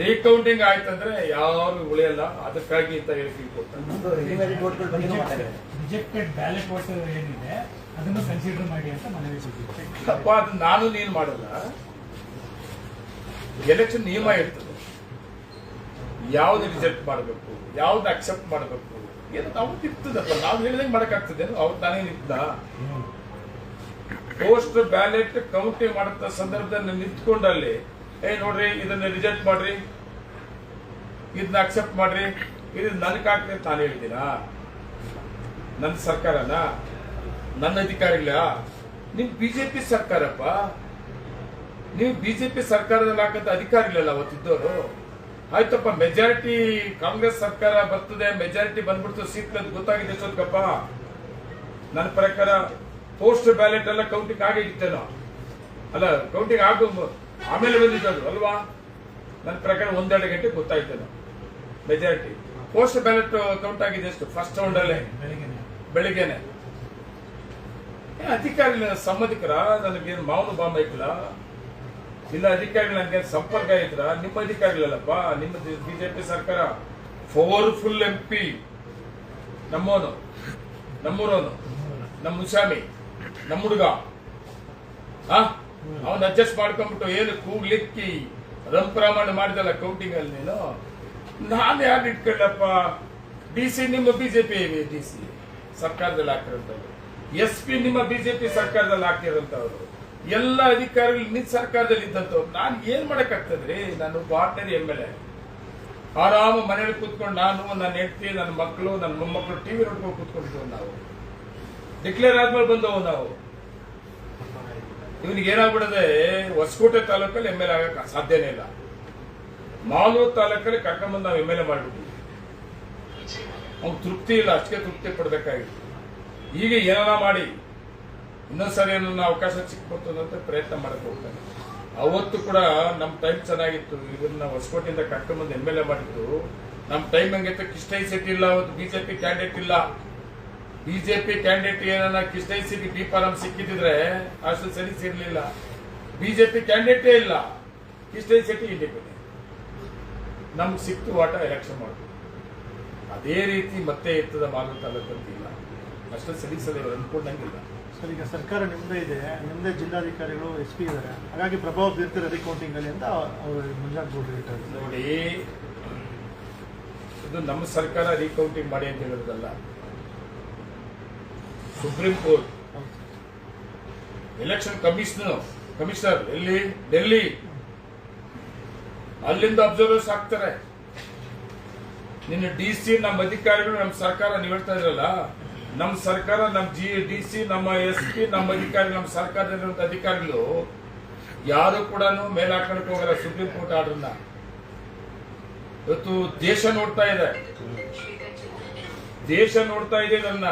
ರೀಕೌಂಟಿಂಗ್ ಆಯ್ತಂದ್ರೆ ಯಾರು ಉಳಿಯಲ್ಲ ಅದಕ್ಕಾಗಿ ಅಂತ ಹೇಳಿಕೆ ಕೊಡ್ತಾರೆ ರಿಜೆಕ್ಟೆಡ್ ಬ್ಯಾಲೆಟ್ ವೋಟ್ ಏನಿದೆ ಅದನ್ನು ಕನ್ಸಿಡರ್ ಮಾಡಿ ಅಂತ ಮನವಿ ಕೊಟ್ಟಿದ್ದೆ ಅಪ್ಪ ಅದು ನಾನು ನೀನ್ ಮಾಡಲ್ಲ. ಎಲೆಕ್ಷನ್ ನಿಯಮ ಇರ್ತದೆ. ಯಾವ್ದು ರಿಜೆಕ್ಟ್ ಮಾಡಬೇಕು ಯಾವ್ದು ಅಕ್ಸೆಪ್ಟ್ ಮಾಡಬೇಕು ಏನು ಅವ್ರು ಇರ್ತದಪ್ಪ ನಾವು ಹೇಳಿದಂಗೆ ಮಾಡಕ್ಕಾಗ್ತದೆ ಅವ್ರು ತಾನೇ ನಿಂತ. ಪೋಸ್ಟ್ ಬ್ಯಾಲೆಟ್ ಕೌಂಟಿ ಮಾಡುತ್ತಾ ಸಂದರ್ಭದಲ್ಲಿ ನಿಂತ್ಕೊಂಡಲ್ಲಿ ಏ ನೋಡ್ರಿ, ಇದನ್ನ ರಿಜೆಕ್ಟ್ ಮಾಡ್ರಿ. ಇದನ್ನ ಅಕ್ಸೆಪ್ಟ್ ಮಾಡ್ರಿ. ಇದು ನನಗೆ ಆಗ್ತದೆ ಅಂತ ನಾನು ಹೇಳಿದ್ದೀನಾ ನನ್ನ ಸರ್ಕಾರನ? ನನ್ನ ಅಧಿಕಾರಿಗಳ ನಿಮ್ ಬಿಜೆಪಿ ಸರ್ಕಾರಪ್ಪ? ನೀವು ಬಿಜೆಪಿ ಸರ್ಕಾರದಲ್ಲಿ ಹಾಕಂತ ಅಧಿಕಾರಿಗಳಲ್ಲ ಅವತ್ತಿದ್ದವರು? ಆಯ್ತಪ್ಪ ಮೆಜಾರಿಟಿ ಕಾಂಗ್ರೆಸ್ ಸರ್ಕಾರ ಬರ್ತದೆ ಮೆಜಾರಿಟಿ ಬಂದ್ಬಿಡ್ತು, ಸೀಟ್ ಅಂತ ಗೊತ್ತಾಗಿದೆ ಸ್ವಲ್ಪ ನನ್ನ ಪ್ರಕಾರ ಪೋಸ್ಟ್ ಬ್ಯಾಲೆಟ್ ಎಲ್ಲ ಕೌಂಟಿಂಗ್ ಆಗೇ ಇತ್ತಲ್ಲ. ಅಲ್ಲ ಕೌಂಟಿಂಗ್ ಆಗ ಆಮೇಲೆ ಬಂದಿದ್ದು ಅಲ್ವಾ? ನನ್ನ ಪ್ರಕಾರ ಒಂದೆರಡು ಗಂಟೆ ಗೊತ್ತಾಯ್ತದ ಮೆಜಾರಿಟಿ ಪೋಸ್ಟ್ ಬ್ಯಾಲೆಟ್ ಕೌಂಟ್ ಆಗಿದೆ ಎಷ್ಟು? ಫಸ್ಟ್ ರೌಂಡ್ ಅಲ್ಲೇ. ಬೆಳಗ್ಗೆ ಬೆಳಿಗ್ಗೆನೆ. ಅಧಿಕಾರಿ ಅಧಿಕಾರಿಗಳ ಸಂಬಂಧಿಕರ, ನನಗೇನು ಮಾವನು ಐತಿಲ್ಲ ಇಲ್ಲ, ಅಧಿಕಾರಿಗಳು ನನಗೆ ಸಂಪರ್ಕ ಐತ್ರ ನಿಮ್ಮ ಅಧಿಕಾರಿಗಳಲ್ಲಪ್ಪ, ನಿಮ್ಮ ಬಿಜೆಪಿ ಸರ್ಕಾರ. ಪವರ್ಫುಲ್ ಎಂ ಪಿ ನಮ್ಮವನು. ನಮ್ಮೂರವನು. ನಮ್ಮ ಮುಸಾಮಿ ನಮ್ಮ ಹುಡುಗ. ಅವನ್ ಅಡ್ಜಸ್ಟ್ ಮಾಡ್ಕೊಂಡ್ಬಿಟ್ಟು ಏನು ಕೂಗ್ಲಿಕ್ಕಿ ರಂಪ್ರಾಮಾಣ ಮಾಡಿದಲ್ಲ ಕೌಂಟಿಂಗ್ ಅಲ್ಲಿ ನೀನು? ನಾನು ಯಾರು ಇಟ್ಕೊಳ್ಳಪ್ಪ? ಡಿ ಸಿ ನಿಮ್ಮ ಬಿಜೆಪಿ ಡಿ ಸಿ ಸರ್ಕಾರದಲ್ಲಿ ಹಾಕಿರೋಂಥವ್ರು. ಎಸ್ ಪಿ ನಿಮ್ಮ ಬಿಜೆಪಿ ಸರ್ಕಾರದಲ್ಲಿ ಹಾಕಿರೋಂಥವ್ರು. ಎಲ್ಲ ಅಧಿಕಾರಿಗಳು ನಿನ್ನ ಸರ್ಕಾರದಲ್ಲಿ ಇದ್ದಂಥವ್ರು. ನಾನು ಏನ್ ಮಾಡಕ್ಕಾಗ್ತದ್ರಿ? ನಾನು ಆರ್ಡಿನರಿ ಎಂ ಎಲ್ ಎ. ಆರಾಮ ಮನೇಲಿ ಕೂತ್ಕೊಂಡು ನಾನು, ನನ್ನ ಹೆಂಡತಿ, ನನ್ನ ಮಕ್ಕಳು ನನ್ನ ಮೊಮ್ಮಕ್ಕಳು ಟಿವಿ ನೋಡ್ಕೊಂಡು ಕೂತ್ಕೊಂಡಿದ್ವು ನಾವು. ಡಿಕ್ಲೇರ್ ಆದ್ಮೇಲೆ ಬಂದವು ನಾವು. ಇವನಿಗೆ ಏನಾಗ್ಬಿಡದೆ, ಹೊಸಕೋಟೆ ತಾಲೂಕಲ್ಲಿ ಎಂ ಎಲ್ ಎ ಆಗಕ್ಕೆ ಸಾಧ್ಯನೇ ಇಲ್ಲ. ಮಾಲೂರು ತಾಲೂಕಲ್ಲಿ ಕರ್ಕೊಂಡ್ಬಂದು ನಾವು ಎಂ ಎಲ್ ಎ ಮಾಡ್ಬಿಟ್ಟು ಅವ್ನು ತೃಪ್ತಿ ಇಲ್ಲ, ಅಷ್ಟೇ ತೃಪ್ತಿ ಪಡಬೇಕಾಗಿತ್ತು. ಈಗ ಏನಾರ ಮಾಡಿ ಇನ್ನೊಂದ್ಸರಿ ನನ್ನ ಅವಕಾಶ ಸಿಕ್ಬಿಡ್ತು ಅಂತ ಪ್ರಯತ್ನ ಮಾಡಕ್ ಹೋಗ್ತಾನೆ. ಅವತ್ತು ಕೂಡ ನಮ್ಮ ಟೈಮ್ ಚೆನ್ನಾಗಿತ್ತು. ಇದನ್ನ ಹೊಸಕೋಟೆಯಿಂದ ಕರ್ಕೊಂಬಂದು ಎಂ ಎಲ್ ಎ ಮಾಡಿದ್ದು. ನಮ್ಮ ಟೈಮ್ ಹಂಗೈತೆ ಕಿಷ್ಟೈ ಸೆಟ್ ಇಲ್ಲ, ಅವತ್ತು ಬಿಜೆಪಿ ಕ್ಯಾಂಡಿಡೇಟ್ ಇಲ್ಲ. ಬಿಜೆಪಿ ಕ್ಯಾಂಡಿಡೇಟ್ ಏನನ್ನ ಕೃಷ್ಣ ಸಿಟಿ ಬಿ ಫಾರಂ ಸಿಕ್ಕಿದ್ರೆ ಅಷ್ಟು ಸರಿ ಸೇರ್ಲಿಲ್ಲ. ಬಿಜೆಪಿ ಕ್ಯಾಂಡಿಡೇಟೇ ಇಲ್ಲ. ಕೃಷ್ಣ ಸಿಟಿ ಇಂಡಿಪೆಂಡೆಂಟ್ ನಮ್ಗೆ ಸಿಕ್ತು ವಾಟ ಎಲೆಕ್ಷನ್ ಮಾಡ್ತೀವಿ ಅದೇ ರೀತಿ ಮತ್ತೆ ಎತ್ತದ ಮಾಲು ತಾಲೂಕಲ್ಲಿ ಇಲ್ಲ. ಅಷ್ಟು ಸರಿ ಅಂದ್ಕೊಂಡಂಗಿಲ್ಲ ಸರ್ ಈಗ ಸರ್ಕಾರ ನಿಮ್ಮದೇ ಇದೆ ನಿಮ್ಮದೇ ಜಿಲ್ಲಾಧಿಕಾರಿಗಳು ಎಸ್ ಪಿ ಇದ್ದಾರೆ ಹಾಗಾಗಿ ಪ್ರಭಾವ ಬೀರ್ತಾರೆ ರಿಕೌಂಟಿಂಗ್ ಅಲ್ಲಿ ಅಂತ ಅವರು ಮುಂಜಾಗ್ಬೋದು ನೋಡಿ ಇದು ನಮ್ಮ ಸರ್ಕಾರ ರೀಕೌಂಟಿಂಗ್ ಮಾಡಿ ಅಂತ ಹೇಳೋದಲ್ಲ. Supreme court. Election commissioner commissioner ಎಲ್ಲಿ? ಡೆಲ್ಲಿ. ಅಲ್ಲಿಂದ ಅಬ್ಸರ್ವರ್ಸ್ ಆಗ್ತಾರೆ. ನಿನ್ನ ಡಿ ಸಿ ನಮ್ಮ ಅಧಿಕಾರಿಗಳು ನಮ್ಮ ಸರ್ಕಾರ ನೀವು ಹೇಳ್ತಾ ಇದ್ರಲ್ಲ, ನಮ್ಮ ಸರ್ಕಾರ, ನಮ್ಮ ಜಿ ಡಿ ಸಿ ನಮ್ಮ ಎಸ್ ಪಿ ನಮ್ಮ ಅಧಿಕಾರಿ ನಮ್ಮ ಸರ್ಕಾರದಲ್ಲಿರುವಂತ ಅಧಿಕಾರಿಗಳು ಯಾರು ಕೂಡ ಮೇಲೆ ಹೋಗಲ್ಲ ಸುಪ್ರೀಂ ಕೋರ್ಟ್ ಆರ್ಡರ್ನ. ಇವತ್ತು ದೇಶ ನೋಡ್ತಾ ಇದೆ. ದೇಶ ನೋಡ್ತಾ ಇದೆ ನನ್ನ.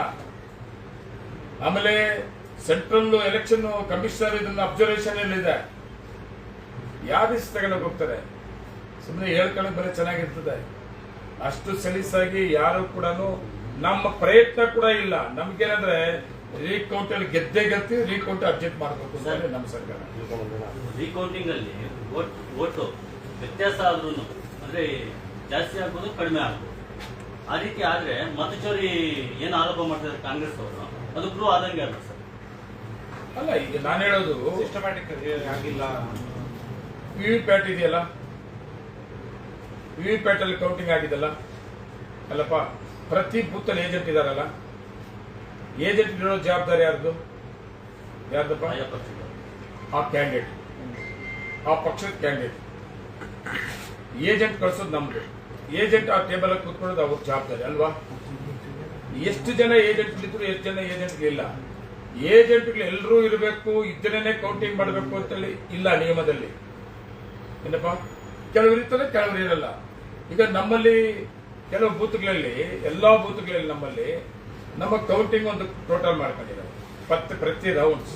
ಆಮೇಲೆ ಸೆಂಟ್ರಲ್ ಎಲೆಕ್ಷನ್ ಕಮಿಷನರ್ ಇದನ್ನ ಅಬ್ಸರ್ವೇಷನ್ ಇದೆ ಯಾವ ದಿವಸ ತಗೊಳಕ್ ಹೋಗ್ತಾರೆ? ಸುಮ್ಮನೆ ಹೇಳ್ಕೊಳ್ಳೋಕೆ ಬರೀ ಚೆನ್ನಾಗಿರ್ತದೆ. ಅಷ್ಟು ಸಲೀಸಾಗಿ ಯಾರು ಕೂಡ ನಮ್ಮ ಪ್ರಯತ್ನ ಕೂಡ ಇಲ್ಲ. ನಮ್ಗೇನಂದ್ರೆ ರೀಕೌಂಟ್ ಅಲ್ಲಿ ಗೆದ್ದೆ ಗೆಲ್ತೀವಿ, ರೀಕೌಂಟ್ ಅಬ್ಜೆಕ್ಟ್ ಮಾಡ್ಬೇಕು ಅಂತ ನಮ್ಮ ಸರ್ಕಾರ. ರೀಕೌಂಟಿಂಗ್ ಅಲ್ಲಿ ಓಟು ವ್ಯತ್ಯಾಸ ಆದ್ರೂ ಅಂದ್ರೆ ಜಾಸ್ತಿ ಆಗ್ಬೋದು, ಕಡಿಮೆ ಆಗ್ಬೋದು. ಆ ರೀತಿ ಆದ್ರೆ ಮತಚೋರಿ ಏನು ಆರೋಪ ಮಾಡ್ತಾರೆ ಕಾಂಗ್ರೆಸ್ ಅವರು ಅದು ಪ್ರೂವ್ ಆದಂಗೆ ಅಲ್ಲ ಸರ್. ಅಲ್ಲ ಈಗ ನಾನು ಹೇಳೋದು ಸಿಸ್ಟಮ್ಯಾಟಿಕ್ ಆಗಿಲ್ಲ. ವಿ ವಿ ಪ್ಯಾಟ್ ಇದೆಯಲ್ಲ? ವಿ ವಿ ಪ್ಯಾಟ್ ಅಲ್ಲಿ ಕೌಂಟಿಂಗ್ ಆಗಿದೆಲ್ಲ? ಅಲ್ಲಪ್ಪ ಪ್ರತಿ ಬೂತ್ ಅಲ್ಲಿ ಏಜೆಂಟ್ ಇದಾರಲ್ಲ? ಏಜೆಂಟ್ ಇರೋ ಜವಾಬ್ದಾರಿ ಯಾರ್ದು? ಯಾರ್ದಪ್ಪ? ಆ ಕ್ಯಾಂಡಿಡೇಟ್ ಆ ಪಕ್ಷದ ಕ್ಯಾಂಡಿಡೇಟ್ ಏಜೆಂಟ್ ಕಳ್ಸೋದು ನಮ್ದು. ಏಜೆಂಟ್ ಆ ಟೇಬಲ್ ಅಲ್ಲಿ ಕೂತ್ಕೊಳ್ಳೋದು ಅವ್ರ ಜವಾಬ್ದಾರಿ ಅಲ್ವಾ? ಎಷ್ಟು ಜನ ಏಜೆಂಟ್ ಇದ್ರು ಎಷ್ಟು ಜನ ಏಜೆಂಟ್ ಇಲ್ಲ. ಏಜೆಂಟ್ಗಳು ಎಲ್ಲರೂ ಇರಬೇಕು, ಇದ್ದರೇನೆ ಕೌಂಟಿಂಗ್ ಮಾಡಬೇಕು ಅಂತೇಳಿ ಇಲ್ಲ ನಿಯಮದಲ್ಲಿ. ಏನಪ್ಪ? ಕೆಲವರು ಕೆಲವರು ಇರಲ್ಲ. ಈಗ ನಮ್ಮಲ್ಲಿ ಕೆಲವು ಬೂತ್ಗಳಲ್ಲಿ, ಎಲ್ಲಾ ಬೂತ್ಗಳಲ್ಲಿ ನಮ್ಮಲ್ಲಿ ನಮ್ಮ ಕೌಂಟಿಂಗ್ ಒಂದು ಟೋಟಲ್ ಮಾಡ್ಕೊಂಡಿದ್ದಾರೆ. ಪತ್ತು ಪ್ರತಿ ರೌಂಡ್ಸ್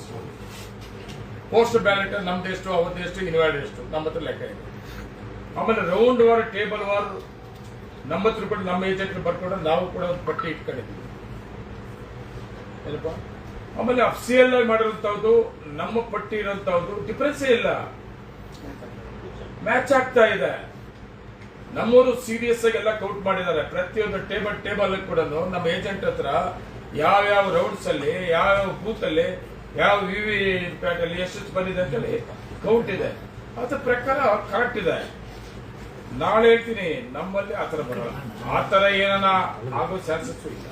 ಪೋಸ್ಟ್ ಬ್ಯಾಲೆಟ್ ನಮ್ದು ಎಷ್ಟು ಅವತ್ತು ಎಷ್ಟು ಇನ್ವಾಲ್ಡ್ ಎಷ್ಟು ನಮ್ಮ ಹತ್ರ ಲೆಕ್ಕ ಇದೆ. ಆಮೇಲೆ ರೌಂಡ್ ವಾರ್ ಟೇಬಲ್ ವಾರ್ ನಮ್ಮ ಹತ್ರ ಕೂಡ ನಮ್ಮ ಏಜೆಂಟ್ ಬರ್ಕೊಂಡ್ರೆ ನಾವು ಕೂಡ ಒಂದು ಪಟ್ಟಿ ಇಟ್ಕೊಂಡಿದ್ದೀವಿ. ಏನಪ್ಪಾ? ಆಮೇಲೆ ಅಫ್ಸಿಯಲ್ ಆಗಿ ಮಾಡಿರುವಂತಹದ್ದು ನಮ್ಮ ಪಟ್ಟಿ ಇರುವಂತಹದ್ದು ಡಿಫ್ರೆನ್ಸೇ ಇಲ್ಲ. ಮ್ಯಾಚ್ ಆಗ್ತಾ ಇದೆ. ನಮ್ಮವರು ಸೀರಿಯಸ್ ಆಗಿ ಎಲ್ಲ ಕೌಂಟ್ ಮಾಡಿದ್ದಾರೆ. ಪ್ರತಿಯೊಂದು ಟೇಬಲ್ ಟೇಬಲ್ ಕೂಡ ನಮ್ಮ ಏಜೆಂಟ್ ಹತ್ರ ಯಾವ ಯಾವ ರೌಂಡ್ಸ್ ಅಲ್ಲಿ, ಯಾವ ಯಾವ ಬೂತ್ ಅಲ್ಲಿ, ಯಾವ ವಿವಿ ಪ್ಯಾಟ್ ಅಲ್ಲಿ, ಎಷ್ಟು ಬಂದಿದೆ ಅಂತೇಳಿ ಕೌಂಟ್ ಇದೆ. ಅದ್ರ ಪ್ರಕಾರ ಕರೆಕ್ಟ್ ಇದೆ. ನಾಳೆ ಹೇಳ್ತೀನಿ ನಮ್ಮಲ್ಲಿ ಆತರ ಬರೋಲ್ಲ. ಆತರ ಏನನ ಆಗೋ ಚಾನ್ಸಸ್ ಇಲ್ಲ.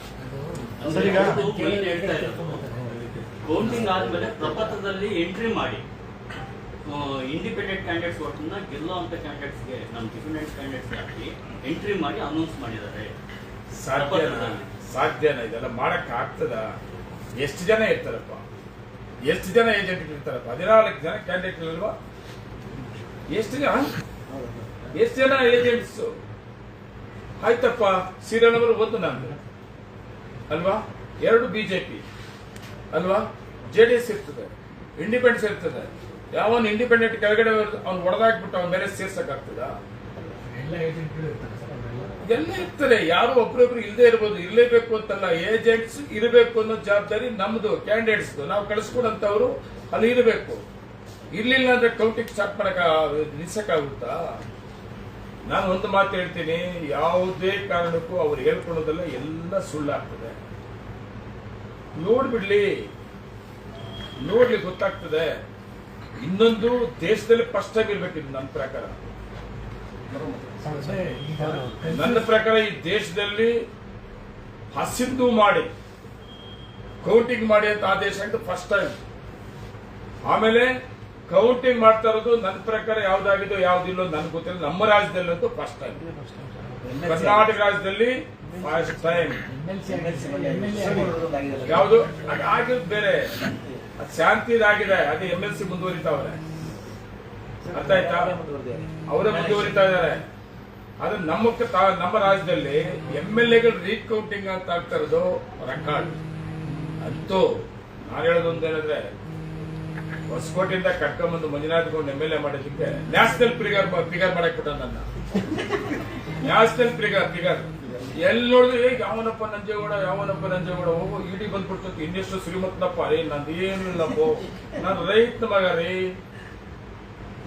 ಕೌಂಟಿಂಗ್ ಆದ್ಮೇಲೆ ಪ್ರಪತ್ರದಲ್ಲಿ ಎಂಟ್ರಿ ಮಾಡಿ. ಇಂಡಿಪೆಂಡೆಂಟ್ ಕ್ಯಾಂಡಿಡೇಟ್ಸ್ ಗೆಲ್ಲೋ ಅಂತ ಕ್ಯಾಂಡಿಡೇಟ್ಸ್ಗೆ ನಮ್ ಡಿಪೆಂಡೆಂಟ್ ಕ್ಯಾಂಡಿಡೇಟ್ಸ್ ಹಾಕಿ ಎಂಟ್ರಿ ಮಾಡಿ ಅನೌನ್ಸ್ ಮಾಡಿದ್ದಾರೆ. ಸಾಧ್ಯನ? ಸಾಧ್ಯನಾ? ಇದೆಲ್ಲ ಮಾಡಕ್ ಆಗ್ತದ? ಎಷ್ಟು ಜನ ಇರ್ತಾರಪ್ಪ? ಎಷ್ಟು ಜನ ಏಜೆಂಟ್ ಇರ್ತಾರಪ್ಪ ಹದಿನಾಲ್ಕು ಜನ ಕ್ಯಾಂಡಿಡೇಟ್ ಅಲ್ವಾ ಎಷ್ಟು ಜನ? ಎಷ್ಟು ಜನ ಏಜೆಂಟ್ಸ್ ಆಯ್ತಪ್ಪ ಸೀರಿಯಲ್ ನಂಬರ್ ಒಂದು ನಂದು. ಅಲ್ವಾ? ಎರಡು ಬಿಜೆಪಿ ಅಲ್ವಾ? ಜೆ ಡಿ ಎಸ್ ಇರ್ತದೆ. ಇಂಡಿಪೆಂಡೆನ್ಸ್ ಇರ್ತದೆ. ಯಾವನ್ ಇಂಡಿಪೆಂಡೆಂಟ್ ಕೆಳಗಡೆ ಅವ್ನು ಹೊಡೆದಾಕ್ಬಿಟ್ಟು ಅವ್ನ ಮೇಲೆ ಸೇರ್ಸಕ್ಕಾಗ್ತದ ಎಲ್ಲ ಇರ್ತಾರೆ ಯಾರು ಒಬ್ರೊಬ್ರು ಇಲ್ಲದೆ ಇರ್ಬೋದು. ಇರಲೇಬೇಕು ಅಂತಲ್ಲ ಏಜೆಂಟ್ಸ್ ಇರಬೇಕು ಅನ್ನೋ ಜವಾಬ್ದಾರಿ ನಮ್ದು ಕ್ಯಾಂಡಿಡೇಟ್ಸ್ ನಾವು ಕಳಿಸ್ಕೊಡಂತವ್ರು ಅಲ್ಲಿ ಇರಬೇಕು. ಇರ್ಲಿಲ್ಲ ಅಂದ್ರೆ ಕೌಂಟಿಂಗ್ ಸ್ಟಾರ್ಟ್ ಮಾಡಕ ನಿಲ್ಸಕ್ಕಾಗುತ್ತಾ ನಾನು ಒಂದು ಮಾತು ಹೇಳ್ತೀನಿ ಯಾವುದೇ ಕಾರಣಕ್ಕೂ ಅವ್ರು ಹೇಳ್ಕೊಳ್ಳೋದೆಲ್ಲ ಎಲ್ಲ ಸುಳ್ಳಾಗ್ತದೆ. ನೋಡ್ಬಿಡ್ಲಿ ನೋಡ್ಲಿ ಗೊತ್ತಾಗ್ತದೆ ಇನ್ನೊಂದು ದೇಶದಲ್ಲಿ ಫಸ್ಟ್ ಇದು ನನ್ನ ಪ್ರಕಾರ. ನನ್ನ ಪ್ರಕಾರ ಈ ದೇಶದಲ್ಲಿ ಹಸಿಂದು ಮಾಡಿ ಕೌಂಟಿಂಗ್ ಮಾಡಿ ಅಂತ ಆದೇಶ ಅಂತ ಫಸ್ಟ್ ಟೈಮ್ ಆಮೇಲೆ ಕೌಂಟಿಂಗ್ ಮಾಡ್ತಾ ಇರೋದು ನನ್ನ ಪ್ರಕಾರ ಯಾವ್ದಾಗಿದ್ದು, ಯಾವ್ದಿಲ್ಲೋ ನನ್ಗೆ ಗೊತ್ತಿಲ್ಲ. ನಮ್ಮ ರಾಜ್ಯದಲ್ಲಿ ಅಂತೂ ಫಸ್ಟ್ ಟೈಮ್ ಕರ್ನಾಟಕ ರಾಜ್ಯದಲ್ಲಿ ಫಸ್ಟ್ ಟೈಮ್ ಯಾವುದು? ಅದು ಆಗಿರೋದು ಬೇರೆ. ಅದು ಶಾಂತಿ ಆಗಿದೆ ಅದು ಎಂ ಎಲ್ ಸಿ ಮುಂದುವರಿತಾವ್ರೆ. ಅರ್ಥ ಆಯ್ತಾ. ಅವರೇ ಮುಂದುವರಿತಾ ಇದ್ದಾರೆ. ಆದ್ರೆ ನಮ್ಮ ನಮ್ಮ ರಾಜ್ಯದಲ್ಲಿ ಎಂ ಎಲ್ ಎಗಳು ರೀಕೌಂಟಿಂಗ್ ಅಂತ ಆಗ್ತಾ ಇರೋದು ರೆಕಾರ್ಡ್ ಅಂತೂ ನಾನು ಹೇಳೋದು ಅಂತ ಹೇಳಿದ್ರೆ ಹೊಸಕೋಟೆಯಿಂದ Manjunath Gowda M L A ಮಾಡಿದ್ದಕ್ಕೆ ನ್ಯಾಷನಲ್ ಫಿಗರ್ ಫಿಗರ್ ಮಾಡಕ್ ಬಿಟ್ಟ ನನ್ನ. ನ್ಯಾಷನಲ್ ಫಿಗರ್ ಫಿಗರ್ ಎಲ್ಲಿ ನೋಡಿದ್ರು ಏ ಯಾವನಪ್ಪ ನಂಜೇಗೌಡ ಯಾವನಪ್ಪ ನಂಜೇಗೌಡ, ಹೋಗು, ಇಡಿ ಬಂದ್ಬಿಡ್ತು ಇನ್ನೆಷ್ಟು ಶ್ರೀಮಂತನಪ್ಪ. ರೀ ನಂದು ಏನಿಲ್ಲಪ್ಪ ನಾನು ರೈತ ಮಗ ರೀ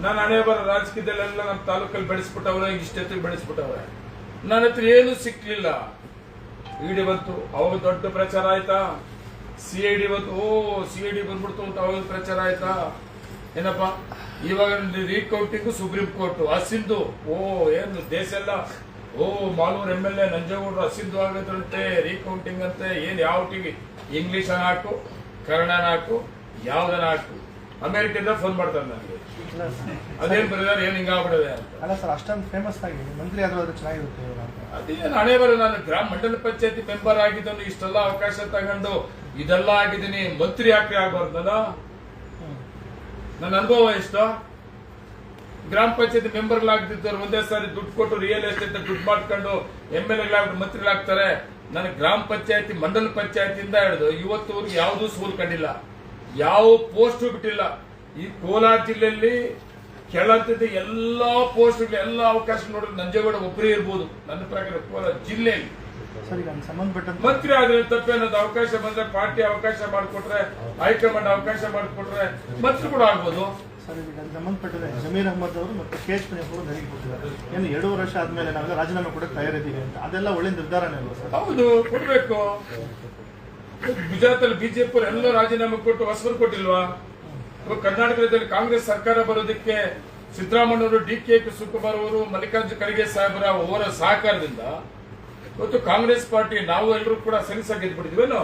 ನಾನು ಹಣೆ ಬರ ರಾಜಕೀಯದಲ್ಲೆಲ್ಲ ನಮ್ಮ ತಾಲೂಕಲ್ಲಿ ಬೆಳೆಸ್ಬಿಟ್ಟವ್ರೆ, ಇಷ್ಟೊತ್ತಿಗೆ ಬೆಳೆಸ್ಬಿಟ್ಟವ್ರೆ. ನನ್ನ ಹತ್ರ ಏನು ಸಿಕ್ಲಿಲ್ಲ. ಇಡಿ ಬಂತು. ಅವಾಗ ದೊಡ್ಡ ಪ್ರಚಾರ ಆಯ್ತಾ? ಸಿ ಐ ಡಿ ಬಂತು ಓ ಸಿ ಐ ಡಿ ಬಂದ್ಬಿಡ್ತು ಅಂತ ಅವಾಗ ಪ್ರಚಾರ ಆಯ್ತಾ? ಏನಪ್ಪ? ಇವಾಗ ರೀಕೌಂಟಿಂಗ್ ಸುಪ್ರೀಂ ಕೋರ್ಟ್ ಹಸಿಂದು ಓ, ಏನು ದೇಶ ಎಲ್ಲ? ಓ, ಮಾಲೂರ್ ಎಂ ಎಲ್ ಎ ನಂಜೇಗೌಡರು ಹಸಿಂದು ಆಗದಂತೆ ರೀಕೌಂಟಿಂಗ್ ಅಂತೆ. ಏನ್ ಯಾವ ಟಿವಿ? ಇಂಗ್ಲಿಷ್ ಹಾಕು ಕನ್ನಡನ ಹಾಕು ಯಾವ್ದನ್ನ ಹಾಕು ಅಮೆರಿಕದಿಂದ ಫೋನ್ ಮಾಡ್ತಾರೆ ನನಗೆ. ಅದೇನ್ ಬರೆದಾರೆ ಏನ್ ಹಿಂಗಾಗ್ಬಿಡದೆ ಅಂತ. ಅಲ್ಲ ಸರ್ ಅಷ್ಟೊಂದು ಫೇಮಸ್ ಆಗಿ ಮಂತ್ರಿ ಆದ್ರೂ ಅದು ಚೆನ್ನಾಗಿರುತ್ತೆ ಇವ್ರು ಅಂತ. ಅದೇನು ಹಣೆ ಬರೋ ನಾನು ಗ್ರಾಮ ಮಂಡಲ ಪಂಚಾಯತಿ ಮೆಂಬರ್ ಆಗಿದ್ದು ಇಷ್ಟೆಲ್ಲ ಅವಕಾಶ ತಗೊಂಡು ಇದೆಲ್ಲ ಆಗಿದ್ದೀನಿ ಮಂತ್ರಿ ಯಾಕೆ ಆಗ್ಬಾರ್ದಲ್ಲ. ನನ್ನ ಅನುಭವ ಎಷ್ಟು? ಗ್ರಾಮ ಪಂಚಾಯತಿ ಮೆಂಬರ್ಗಳಾಗ್ತಿದ್ದವ್ರು ಒಂದೇ ಸಾರಿ ದುಡ್ಡು ಕೊಟ್ಟು ರಿಯಲ್ ಎಸ್ಟೇಟ್ ದುಡ್ಡು ಮಾಡ್ಕೊಂಡು ಎಂ ಎಲ್ ಎಗಳಾಗ್ಬಿಟ್ಟು ಮಂತ್ರಿಗಳಾಗ್ತಾರೆ. ನಾನು ಗ್ರಾಮ ಪಂಚಾಯತಿ ಮಂಡಲ ಪಂಚಾಯತಿಯಿಂದ ಹಿಡಿದು ಇವತ್ತುವರೆಗೂ ಯಾವುದೂ ಸ್ಕೂಲ್ ಕಂಡಿಲ್ಲ ಯಾವ ಪೋಸ್ಟು ಬಿಟ್ಟಿಲ್ಲ. ಈ ಕೋಲಾರ ಜಿಲ್ಲೆಯಲ್ಲಿ ಕೆಳಂತದ ಎಲ್ಲಾ ಪೋಸ್ಟ್ಗಳು ಎಲ್ಲಾ ಅವಕಾಶ ನೋಡಿದ್ರೆ ನಂಜೇಗೌಡ ಒಬ್ಬರೇ ಇರ್ಬೋದು. ನನ್ನ ಪ್ರಕಾರ ಕೋಲಾರ ಜಿಲ್ಲೆಯಲ್ಲಿ. ಅನ್ನೋದು ಮಂತ್ರಿ ಆದ್ರೆ ತಪ್ಪೇನದು ಅವಕಾಶ ಬಂದ್ರೆ ಪಾರ್ಟಿ ಅವಕಾಶ ಮಾಡಿಕೊಟ್ರೆ ಹೈಕಮಾಂಡ್ ಅವಕಾಶ ಮಾಡಿಕೊಟ್ರೆ ಮಂತ್ರಿ ಕೂಡ ಆಗ್ಬೋದು. ಸರ್ ಈಗ ಅದಕ್ಕೆ ಸಂಬಂಧಪಟ್ಟಂತೆ ಜಮೀರ್ ಅಹಮದ್ ಅವರು ಮತ್ತು ಕೆ ಎಚ್ ಅವರು ನನಗೆ ಕೊಟ್ಟಿದ್ದಾರೆ ಏನು ಎರಡು ವರ್ಷ ಆದ್ಮೇಲೆ ನಾವೆಲ್ಲ ರಾಜೀನಾಮೆ ಕೊಡಕ್ಕೆ ತಯಾರಿದ್ದೀವಿ ಅಂತ. ಅದೆಲ್ಲ ಒಳ್ಳೆ ನಿರ್ಧಾರನೇ ಅಲ್ವಾ ಸರ್? ಹೌದು ಕೊಡ್ಬೇಕು. ಗುಜರಾತಲ್ಲಿ ಬಿಜೆಪಿ ಎಲ್ಲ ರಾಜೀನಾಮೆ ಕೊಟ್ಟು ಹೊಸಬರು ಕೊಟ್ಟಿಲ್ವಾ? ಕರ್ನಾಟಕದಲ್ಲಿ ಕಾಂಗ್ರೆಸ್ ಸರ್ಕಾರ ಬರೋದಕ್ಕೆ ಸಿದ್ದರಾಮಯ್ಯವರು ಡಿ ಕೆ ಪಿ ಶಿವಕುಮಾರ್ ಅವರು ಮಲ್ಲಿಕಾರ್ಜುನ ಖರ್ಗೆ ಸಾಹೇಬರ ಅವರ ಸಹಕಾರದಿಂದ ಇವತ್ತು ಕಾಂಗ್ರೆಸ್ ಪಾರ್ಟಿ ನಾವು ಎಲ್ಲರೂ ಕೂಡ ಸಲೀಸಾಗಿ ಗೆದ್ಬಿಟ್ಟಿದ್ವೇನು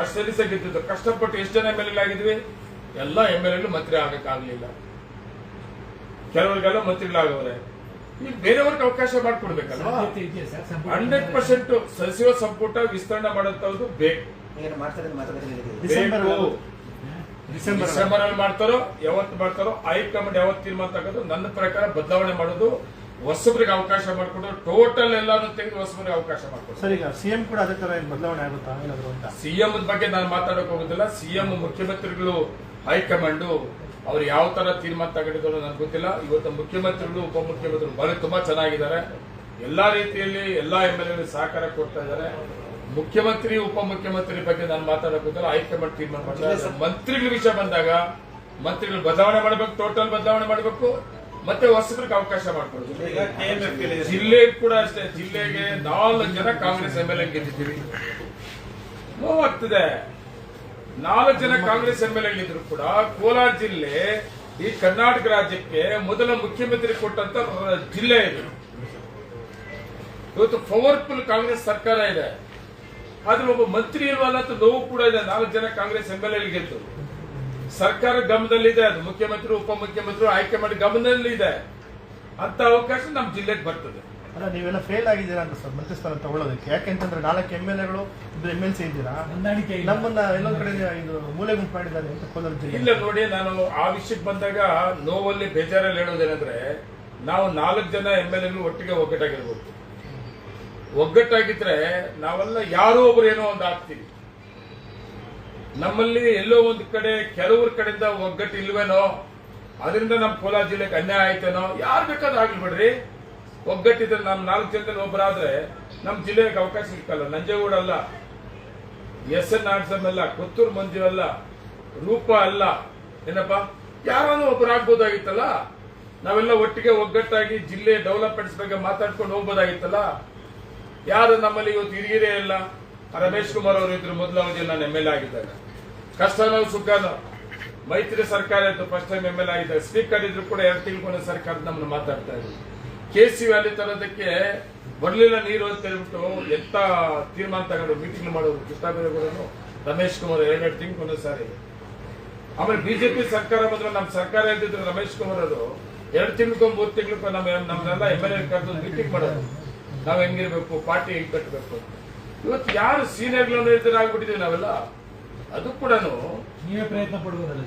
ಅಷ್ಟು ಸಲೀಸಾಗಿ ಗೆದ್ದಿದ್ದು. ಕಷ್ಟಪಟ್ಟು ಎಷ್ಟು ಜನ ಎಂ ಎಲ್ ಆಗಿದ್ವಿ? ಎಲ್ಲ ಎಂ ಎಲ್ ಎಲ್ ಮಂತ್ರಿ ಆಗಕ್ಕಾಗ್ಲಿಲ್ಲ ಕೆಲವರಿಗೆಲ್ಲ ಮಂತ್ರಿಗಳಾಗವ್ರೆ. ಈಗ ಬೇರೆಯವ್ರಿಗೆ ಅವಕಾಶ ಮಾಡಿಕೊಡ್ಬೇಕಲ್ಲ ಹಂಡ್ರೆಡ್ ಪರ್ಸೆಂಟ್ ಸಚಿವ ಸಂಪುಟ ವಿಸ್ತರಣೆ ಮಾಡುವಂತ ಬೇಕು. ಬೇಕು. ಡಿಸೆಂಬರ್ ಅಲ್ಲಿ. ಮಾಡ್ತಾರೋ ಯಾವತ್ತು ಮಾಡ್ತಾರೋ ಹೈಕಮಾಂಡ್ ಯಾವತ್ತು ತೀರ್ಮಾನ ತಗೋದು ನನ್ನ ಪ್ರಕಾರ ಬದಲಾವಣೆ ಮಾಡೋದು ಹೊಸಬ್ರಿಗೆ ಅವಕಾಶ ಮಾಡಿಕೊಟ್ಟು ಟೋಟಲ್ ಎಲ್ಲಾನು ತೆಗೆದು ಹೊಸಬ್ರಿಗೆ ಅವಕಾಶ ಮಾಡಿಕೊಡು ಸರ್ ಈಗ ಸಿಎಂ ಕೂಡ ಅದೇ ತರ ಬದಲಾವಣೆ ಆಗುತ್ತಾ ಏನಾದ್ರು ಅಂತ ಸಿಎಂ ಬಗ್ಗೆ ನಾನು ಮಾತಾಡಕ್ ಹೋಗುದಿಲ್ಲ. ಸಿಎಂ ಮುಖ್ಯಮಂತ್ರಿಗಳು ಹೈಕಮಾಂಡ್ ಅವ್ರು ಯಾವ ತರ ತೀರ್ಮಾನ ತಗೊಂಡಿದ್ರು ನನಗೆ ಗೊತ್ತಿಲ್ಲ. ಇವತ್ತು ಮುಖ್ಯಮಂತ್ರಿಗಳು ಉಪಮುಖ್ಯಮಂತ್ರಿಗಳು ಬಹಳ ತುಂಬಾ ಚೆನ್ನಾಗಿದ್ದಾರೆ. ಎಲ್ಲಾ ರೀತಿಯಲ್ಲಿ ಎಲ್ಲಾ ಎಂ ಎಲ್ ಸಹಕಾರ ಕೊಡ್ತಾ ಇದ್ದಾರೆ. ಮುಖ್ಯಮಂತ್ರಿ ಉಪಮುಖ್ಯಮಂತ್ರಿ ಬಗ್ಗೆ ನಾನು ಮಾತಾಡಕ್ ಗೊತ್ತಿಲ್ಲ ಹೈಕಮಾಂಡ್ ತೀರ್ಮಾನ ಮಾಡ್ತಾರೆ. ಮಂತ್ರಿಗಳ ವಿಷಯ ಬಂದಾಗ ಮಂತ್ರಿಗಳು ಬದಲಾವಣೆ ಮಾಡಬೇಕು ಟೋಟಲ್ ಬದಲಾವಣೆ ಮಾಡಬೇಕು ಮತ್ತೆ ಹೊಸಬ್ರಿಗೆ ಅವಕಾಶ ಮಾಡ್ಕೊಡ್ತೀವಿ ಜಿಲ್ಲೆ ಕೂಡ ಅಷ್ಟೇ. ಜಿಲ್ಲೆಗೆ ನಾಲ್ಕು ಜನ ಕಾಂಗ್ರೆಸ್ ಎಂ ಎಲ್ ಎ ಗೆದ್ದಿದ್ದೀವಿ. ನೋವಾಗ್ತದೆ ನಾಲ್ಕು ಜನ ಕಾಂಗ್ರೆಸ್ ಎಂ ಎಲ್ ಇದ್ರು ಕೂಡ ಕೋಲಾರ ಜಿಲ್ಲೆ ಈ ಕರ್ನಾಟಕ ರಾಜ್ಯಕ್ಕೆ ಮೊದಲ ಮುಖ್ಯಮಂತ್ರಿ ಕೊಟ್ಟಂತ ಜಿಲ್ಲೆ ಇದು. ಇವತ್ತು ಪವರ್ಫುಲ್ ಕಾಂಗ್ರೆಸ್ ಸರ್ಕಾರ ಇದೆ. ಆದ್ರೆ ಒಬ್ಬ ಮಂತ್ರಿ ಇಲ್ವಲ್ಲ ಅಂತ ನೋವು ಕೂಡ ಇದೆ. ನಾಲ್ಕು ಜನ ಕಾಂಗ್ರೆಸ್ ಎಂ ಎಲ್ ಎ ಗೆದ್ದು ಸರ್ಕಾರ ಗಮನದಲ್ಲಿದೆ ಅದು ಮುಖ್ಯಮಂತ್ರಿ ಉಪಮುಖ್ಯಮಂತ್ರಿ ಮಾಡಿ ಗಮನದಲ್ಲಿ ಇದೆ ಅಂತ ಅವಕಾಶ ನಮ್ಮ ಜಿಲ್ಲೆಗೆ ಬರ್ತದೆ. ಅಲ್ಲ ನೀವೆಲ್ಲ ಫೇಲ್ ಆಗಿದ್ದೀರಾ ಅಂತ ಸರ್ ಮಂತ್ರಿ ಸ್ಥಾನ ತಗೊಳ್ಳೋದಕ್ಕೆ. ಯಾಕೆಂತಂದ್ರೆ ನಾಲ್ಕು ಎಂ ಎಲ್ ಎಗಳು ಇಬ್ಬರು ಎಂ ಎಲ್ ಸಿ ಇದ್ದೀರಾ. ನಮ್ಮನ್ನ ಇನ್ನೊಂದ್ ಕಡೆ ಇದು ಮೂಲೆ ಗುಂಪು ಮಾಡಿದ್ದಾರೆ ಅಂತ ಕೋಲಾರ ಜಿಲ್ಲೆ. ಇಲ್ಲ ನೋಡಿ ನಾನು ಆ ವಿಷಯಕ್ಕೆ ಬಂದಾಗ ನೋವಲ್ಲಿ ಬೇಜಾರಲ್ಲಿ ಹೇಳೋದೇನೆಂದ್ರೆ ನಾವು ನಾಲ್ಕು ಜನ ಎಂ ಎಲ್ ಎಗಳು ಒಟ್ಟಿಗೆ ಒಗ್ಗಟ್ಟಾಗಿರ್ಬೋದು. ಒಗ್ಗಟ್ಟಾಗಿದ್ರೆ ನಾವೆಲ್ಲ ಯಾರೋ ಒಬ್ರು ಏನೋ ಒಂದು ಆಗ್ತೀವಿ. ನಮ್ಮಲ್ಲಿ ಎಲ್ಲೋ ಒಂದು ಕಡೆ, ಕೆಲವ್ರ ಕಡೆಯಿಂದ ಒಗ್ಗಟ್ಟು ಇಲ್ವೇನೋ, ಅದರಿಂದ ನಮ್ಮ ಕೋಲಾರ ಜಿಲ್ಲೆಗೆ ಅನ್ಯಾಯ ಆಯ್ತೇನೋ, ಯಾರು ಬೇಕಾದ್ರೂ ಆಗ್ಲಿ ಬಿಡ್ರಿ. ಒಗ್ಗಟ್ಟಿದ್ರೆ ನಮ್ಮ ನಾಲ್ಕು ಜನದಲ್ಲಿ ಒಬ್ಬರಾದ್ರೆ ನಮ್ಮ ಜಿಲ್ಲೆಗೆ ಅವಕಾಶ ಸಿಕ್ಕಲ್ಲ. ನಂಜೇಗೌಡ ಅಲ್ಲ, ಎಸ್ ಎನ್ ಅಲ್ಲ, ಕೊತ್ತೂರು ಮಂಜು ಅಲ್ಲ, ರೂಪ ಅಲ್ಲ, ಏನಪ್ಪ? ಯಾರಾದ್ರು ಒಬ್ಬರಾಗ್ಬೋದಾಗಿತ್ತಲ್ಲ ನಾವೆಲ್ಲ ಒಟ್ಟಿಗೆ ಒಗ್ಗಟ್ಟಾಗಿ ಜಿಲ್ಲೆ ಡೆವಲಪ್ಮೆಂಟ್ಸ್ ಬಗ್ಗೆ ಮಾತಾಡ್ಕೊಂಡು ಹೋಗ್ಬೋದಾಗಿತ್ತಲ್ಲ? ಯಾರು ನಮ್ಮಲ್ಲಿ ಇವತ್ತು ಹಿರಿಯರೇ ಇಲ್ಲ? ರಮೇಶ್ ಕುಮಾರ್ ಅವರು ಇದ್ರು ಮೊದಲ ಅವಧಿಯಲ್ಲಿ ನಾನು ಎಂ ಎಲ್ ಆಗಿದ್ದಾಗ ಕಷ್ಟನೋ ಸುಖನೋ? ಮೈತ್ರಿ ಸರ್ಕಾರ ಇತ್ತು ಫಸ್ಟ್ ಟೈಮ್ ಎಂ ಎಲ್ ಆಗಿದ್ದಾಗ ಸ್ಪೀಕರ್ ಇದ್ರು ಕೂಡ ಎರಡು ತಿಳ್ಕೊಂಡ ಸರ್ಕಾರ ನಮ್ಮನ್ನು ಮಾತಾಡ್ತಾ ಇದ್ರು. ಕೆ ಸಿ ವ್ಯಾಲಿ ತರೋದಕ್ಕೆ ಬರಲಿಲ್ಲ ನೀರು ಅಂತ ಹೇಳ್ಬಿಟ್ಟು ಎಂತ ತೀರ್ಮಾನ ತಗೊಂಡು ಮೀಟಿಂಗ್ ಮಾಡೋರು ಕೃಷ್ಣ ಬೈರೇಗೌಡರು ರಮೇಶ್ ಕುಮಾರ್ ಎರಡೆರಡು ತಿಂಗಳು ಸಾರಿ. ಆಮೇಲೆ ಬಿಜೆಪಿ ಸರ್ಕಾರ ಬಂದ್ರೆ ನಮ್ಮ ಸರ್ಕಾರ ಇದ್ದಿದ್ರು ರಮೇಶ್ ಕುಮಾರ್ ಅವರು ಎರಡು ತಿಂಗಳಿಗೊಂದು ಮೂರು ತಿಂಗಳಿಗೂ ನಮ್ಮ ನಮ್ಮನ್ನೆಲ್ಲ ಎಂ ಎಲ್ ಎ ಕರೆದು ಮೀಟಿಂಗ್ ಮಾಡೋದು ನಾವ್ ಹೆಂಗಿರ್ಬೇಕು ಪಾರ್ಟಿ ಹೆಂಗ್ ಕಟ್ಟಬೇಕು ಇವತ್ತು ಯಾರು ಸೀನಿಯರ್ಗಳು ಆಗ್ಬಿಟ್ಟಿದೀವಿ ನಾವೆಲ್ಲ. ಅದು ಕೂಡ ನೀವೇ ಪ್ರಯತ್ನ ಪಡುವುದಲ್ಲ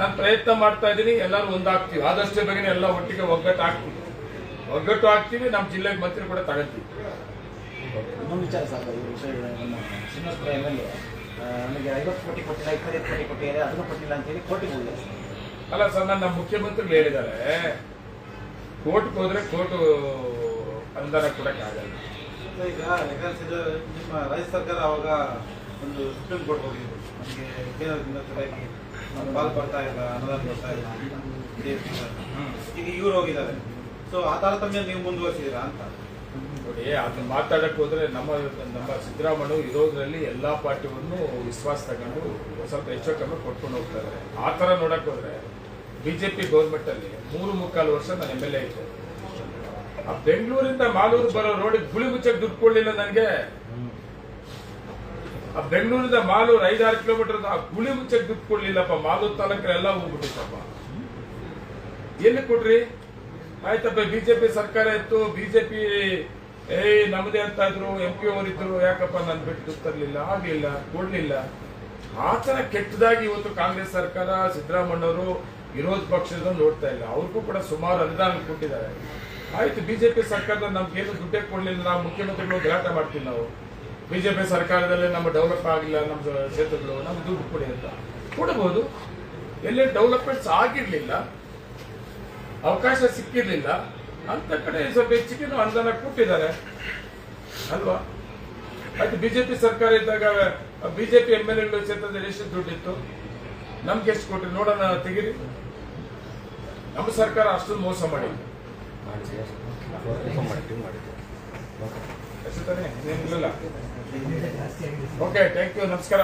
ನಾನು ಪ್ರಯತ್ನ ಮಾಡ್ತಾ ಇದ್ದೀನಿ ಎಲ್ಲರೂ ಒಂದಾಗ್ತೀವಿ. ಆದಷ್ಟು ಬಗ್ಗೆ ಎಲ್ಲ ಒಟ್ಟಿಗೆ ಒಗ್ಗಟ್ಟು ಹಾಕ್ತೀವಿ ಒಗ್ಗಟ್ಟು ಹಾಕ್ತೀವಿ ನಮ್ಮ ಜಿಲ್ಲೆಗೆ ಮಂತ್ರಿ ಕೂಡ ತಗೊಂತೀವಿ. ಇನ್ನೊಂದು ವಿಚಾರ ಸರ್ ಈ ವಿಷಯ ನಮ್ಮ ಶ್ರೀನಿವಾಸಪುರ ಎಂ ಎಲ್ ಎ ನಮಗೆ ಐವತ್ತು ಕೋಟಿ ಕೊಟ್ಟಿಲ್ಲ ಇಪ್ಪತ್ತೈದು ಕೋಟಿ ಕೊಟ್ಟಿದ್ದಾರೆ ಅದನ್ನು ಕೊಟ್ಟಿಲ್ಲ ಅಂತೇಳಿ ಕೋರ್ಟಿಗೆ ಹೋಗಿದೆ ಅಲ್ಲ ಸರ್ ನನ್ನ ಮುಖ್ಯಮಂತ್ರಿಗಳು ಹೇಳಿದ್ದಾರೆ. ಕೋರ್ಟ್ಗೆ ಹೋದ್ರೆ ಕೋರ್ಟ್ ಅನುದಾನ ಕೊಡಕ್ಕೆ ಆಗಲ್ಲ. ಈಗ ನಿಮ್ಮ ರಾಜ್ಯ ಸರ್ಕಾರ ಅವಾಗ ಒಂದು ಸುಪ್ರೀಂ ಕೋರ್ಟ್ ಹೋಗಿದ್ರು. ನಮಗೆ ಕೇಂದ್ರದಿಂದ ಸರಿಯಾಗಿ ನಮ್ಗೆ ಪಾಲು ಬರ್ತಾ ಇಲ್ಲ ಅನುದಾನ ಬರ್ತಾ ಇಲ್ಲ. ಈಗ ಇವ್ರು ಹೋಗಿದ್ದಾರೆ. ಸೊ ಆ ತಾರತಮ್ಯ ನೀವು ಮುಂದುವರಿಸಿದ್ದೀರಾ ಅಂತ? ನೋಡಿ ಅದನ್ನ ಮಾತಾಡಕ್ ಹೋದ್ರೆ ನಮ್ಮ ನಮ್ಮ ಸಿದ್ದರಾಮಯ್ಯ ಇರೋದ್ರಲ್ಲಿ ಎಲ್ಲಾ ಪಾರ್ಟಿವನ್ನು ವಿಶ್ವಾಸ ತಗೊಂಡು ಸ್ವಲ್ಪ ಹೆಚ್ಚು ಕಮ್ಮಿ ಕೊಟ್ಕೊಂಡು ಹೋಗ್ತಾರೆ ಆ ತರ ನೋಡಕ್ ಹೋದ್ರೆ ಬಿಜೆಪಿ ಗೌರ್ಮೆಂಟ್ ಅಲ್ಲಿ ಮೂರು ಮುಕ್ಕಾಲು ವರ್ಷ ನಾನು ಎಂ ಎಲ್ ಎ ಇದ್ದೆ. ಬೆಂಗಳೂರಿಂದ ಮಾಲೂರು ಬರೋ ರೋಡಿಗೆ ಗುಳಿ ಮುಚ್ಚಕ್ ದುಡ್ಡು ಕೊಡ್ಲಿಲ್ಲ ನನಗೆ. ಆ ಬೆಂಗಳೂರಿಂದ ಮಾಲೂರು ಐದಾರು ಕಿಲೋಮೀಟರ್ ಆ ಗುಳಿ ಮುಚ್ಚಕ್ ದುಡ್ಡು ಕೊಡ್ಲಿಲ್ಲಪ್ಪ, ಮಾಲೂರು ತಾಲೂಕರೆಲ್ಲ ಎಲ್ಲ ಹೋಗ್ಬಿಟ್ಟಿತ್ತಪ್ಪ ಎಲ್ಲಿ ಕೊಡ್ರಿ? ಆಯ್ತಪ್ಪ, ಬಿಜೆಪಿ ಸರ್ಕಾರ ಇತ್ತು, ಬಿಜೆಪಿ, ಏ ನಮ್ಮದೇ ಅಂತ ಇದ್ರು ಎಂ ಪಿ ಅವರಿದ್ರು ಯಾಕಪ್ಪ ನಾನು ಬಿಟ್ಟು ತರಲಿಲ್ಲ? ಆಗ್ಲಿಲ್ಲ, ಕೊಡ್ಲಿಲ್ಲ. ಆತನ ಕೆಟ್ಟದಾಗಿ ಇವತ್ತು ಕಾಂಗ್ರೆಸ್ ಸರ್ಕಾರ ಸಿದ್ದರಾಮಣ್ಣವರು ವಿರೋಧ ಪಕ್ಷದ ನೋಡ್ತಾ ಇಲ್ಲ. ಅವ್ರಿಗೂ ಕೂಡ ಸುಮಾರು ಅನುದಾನ ಕೊಟ್ಟಿದ್ದಾರೆ. ಆಯ್ತು, ಬಿಜೆಪಿ ಸರ್ಕಾರದ ನಮ್ಗೇನು ದುಡ್ಡೇ ಕೊಡ್ಲಿಲ್ಲ ನಾವು ಮುಖ್ಯಮಂತ್ರಿಗಳು ಗಲಾಟೆ ಮಾಡ್ತೀವಿ ನಾವು. ಬಿಜೆಪಿ ಸರ್ಕಾರದಲ್ಲಿ ನಮ್ಮ ಡೆವಲಪ್ ಆಗಿಲ್ಲ, ನಮ್ಮ ಕ್ಷೇತ್ರಗಳು, ನಮ್ಗೆ ದುಡ್ಡು ಕೊಡಿ ಅಂತ. ಕೊಡಬಹುದು ಎಲ್ಲೇ ಡೆವಲಪ್ಮೆಂಟ್ಸ್ ಆಗಿರಲಿಲ್ಲ, ಅವಕಾಶ ಸಿಕ್ಕಿರಲಿಲ್ಲ, ಅಂತ ಕಡೆ ಸ್ವಲ್ಪ ಹೆಚ್ಚಿಗೆ ಅನುದಾನ ಕೊಟ್ಟಿದ್ದಾರೆ. ಅಲ್ವಾ? ಆಯ್ತು, ಬಿಜೆಪಿ ಸರ್ಕಾರ ಇದ್ದಾಗ, ಬಿಜೆಪಿ ಎಂ ಎಲ್ ಎ ಕ್ಷೇತ್ರದಲ್ಲಿ ಎಷ್ಟು ದುಡ್ಡಿತ್ತು? ನಮ್ಗೆ ಎಷ್ಟು ಕೊಟ್ರಿ? ನೋಡೋಣ, ತೆಗೀರಿ. ನಮ್ಮ ಸರ್ಕಾರ ಅಷ್ಟೊಂದು ಮೋಸ ಮಾಡಿ ಓಕೆ. ಥ್ಯಾಂಕ್ ಯು ನಮಸ್ಕಾರ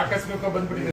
ಆಕಸ್ಮಿಕ ಬಂದ್ಬಿಟ್ಟಿದೆ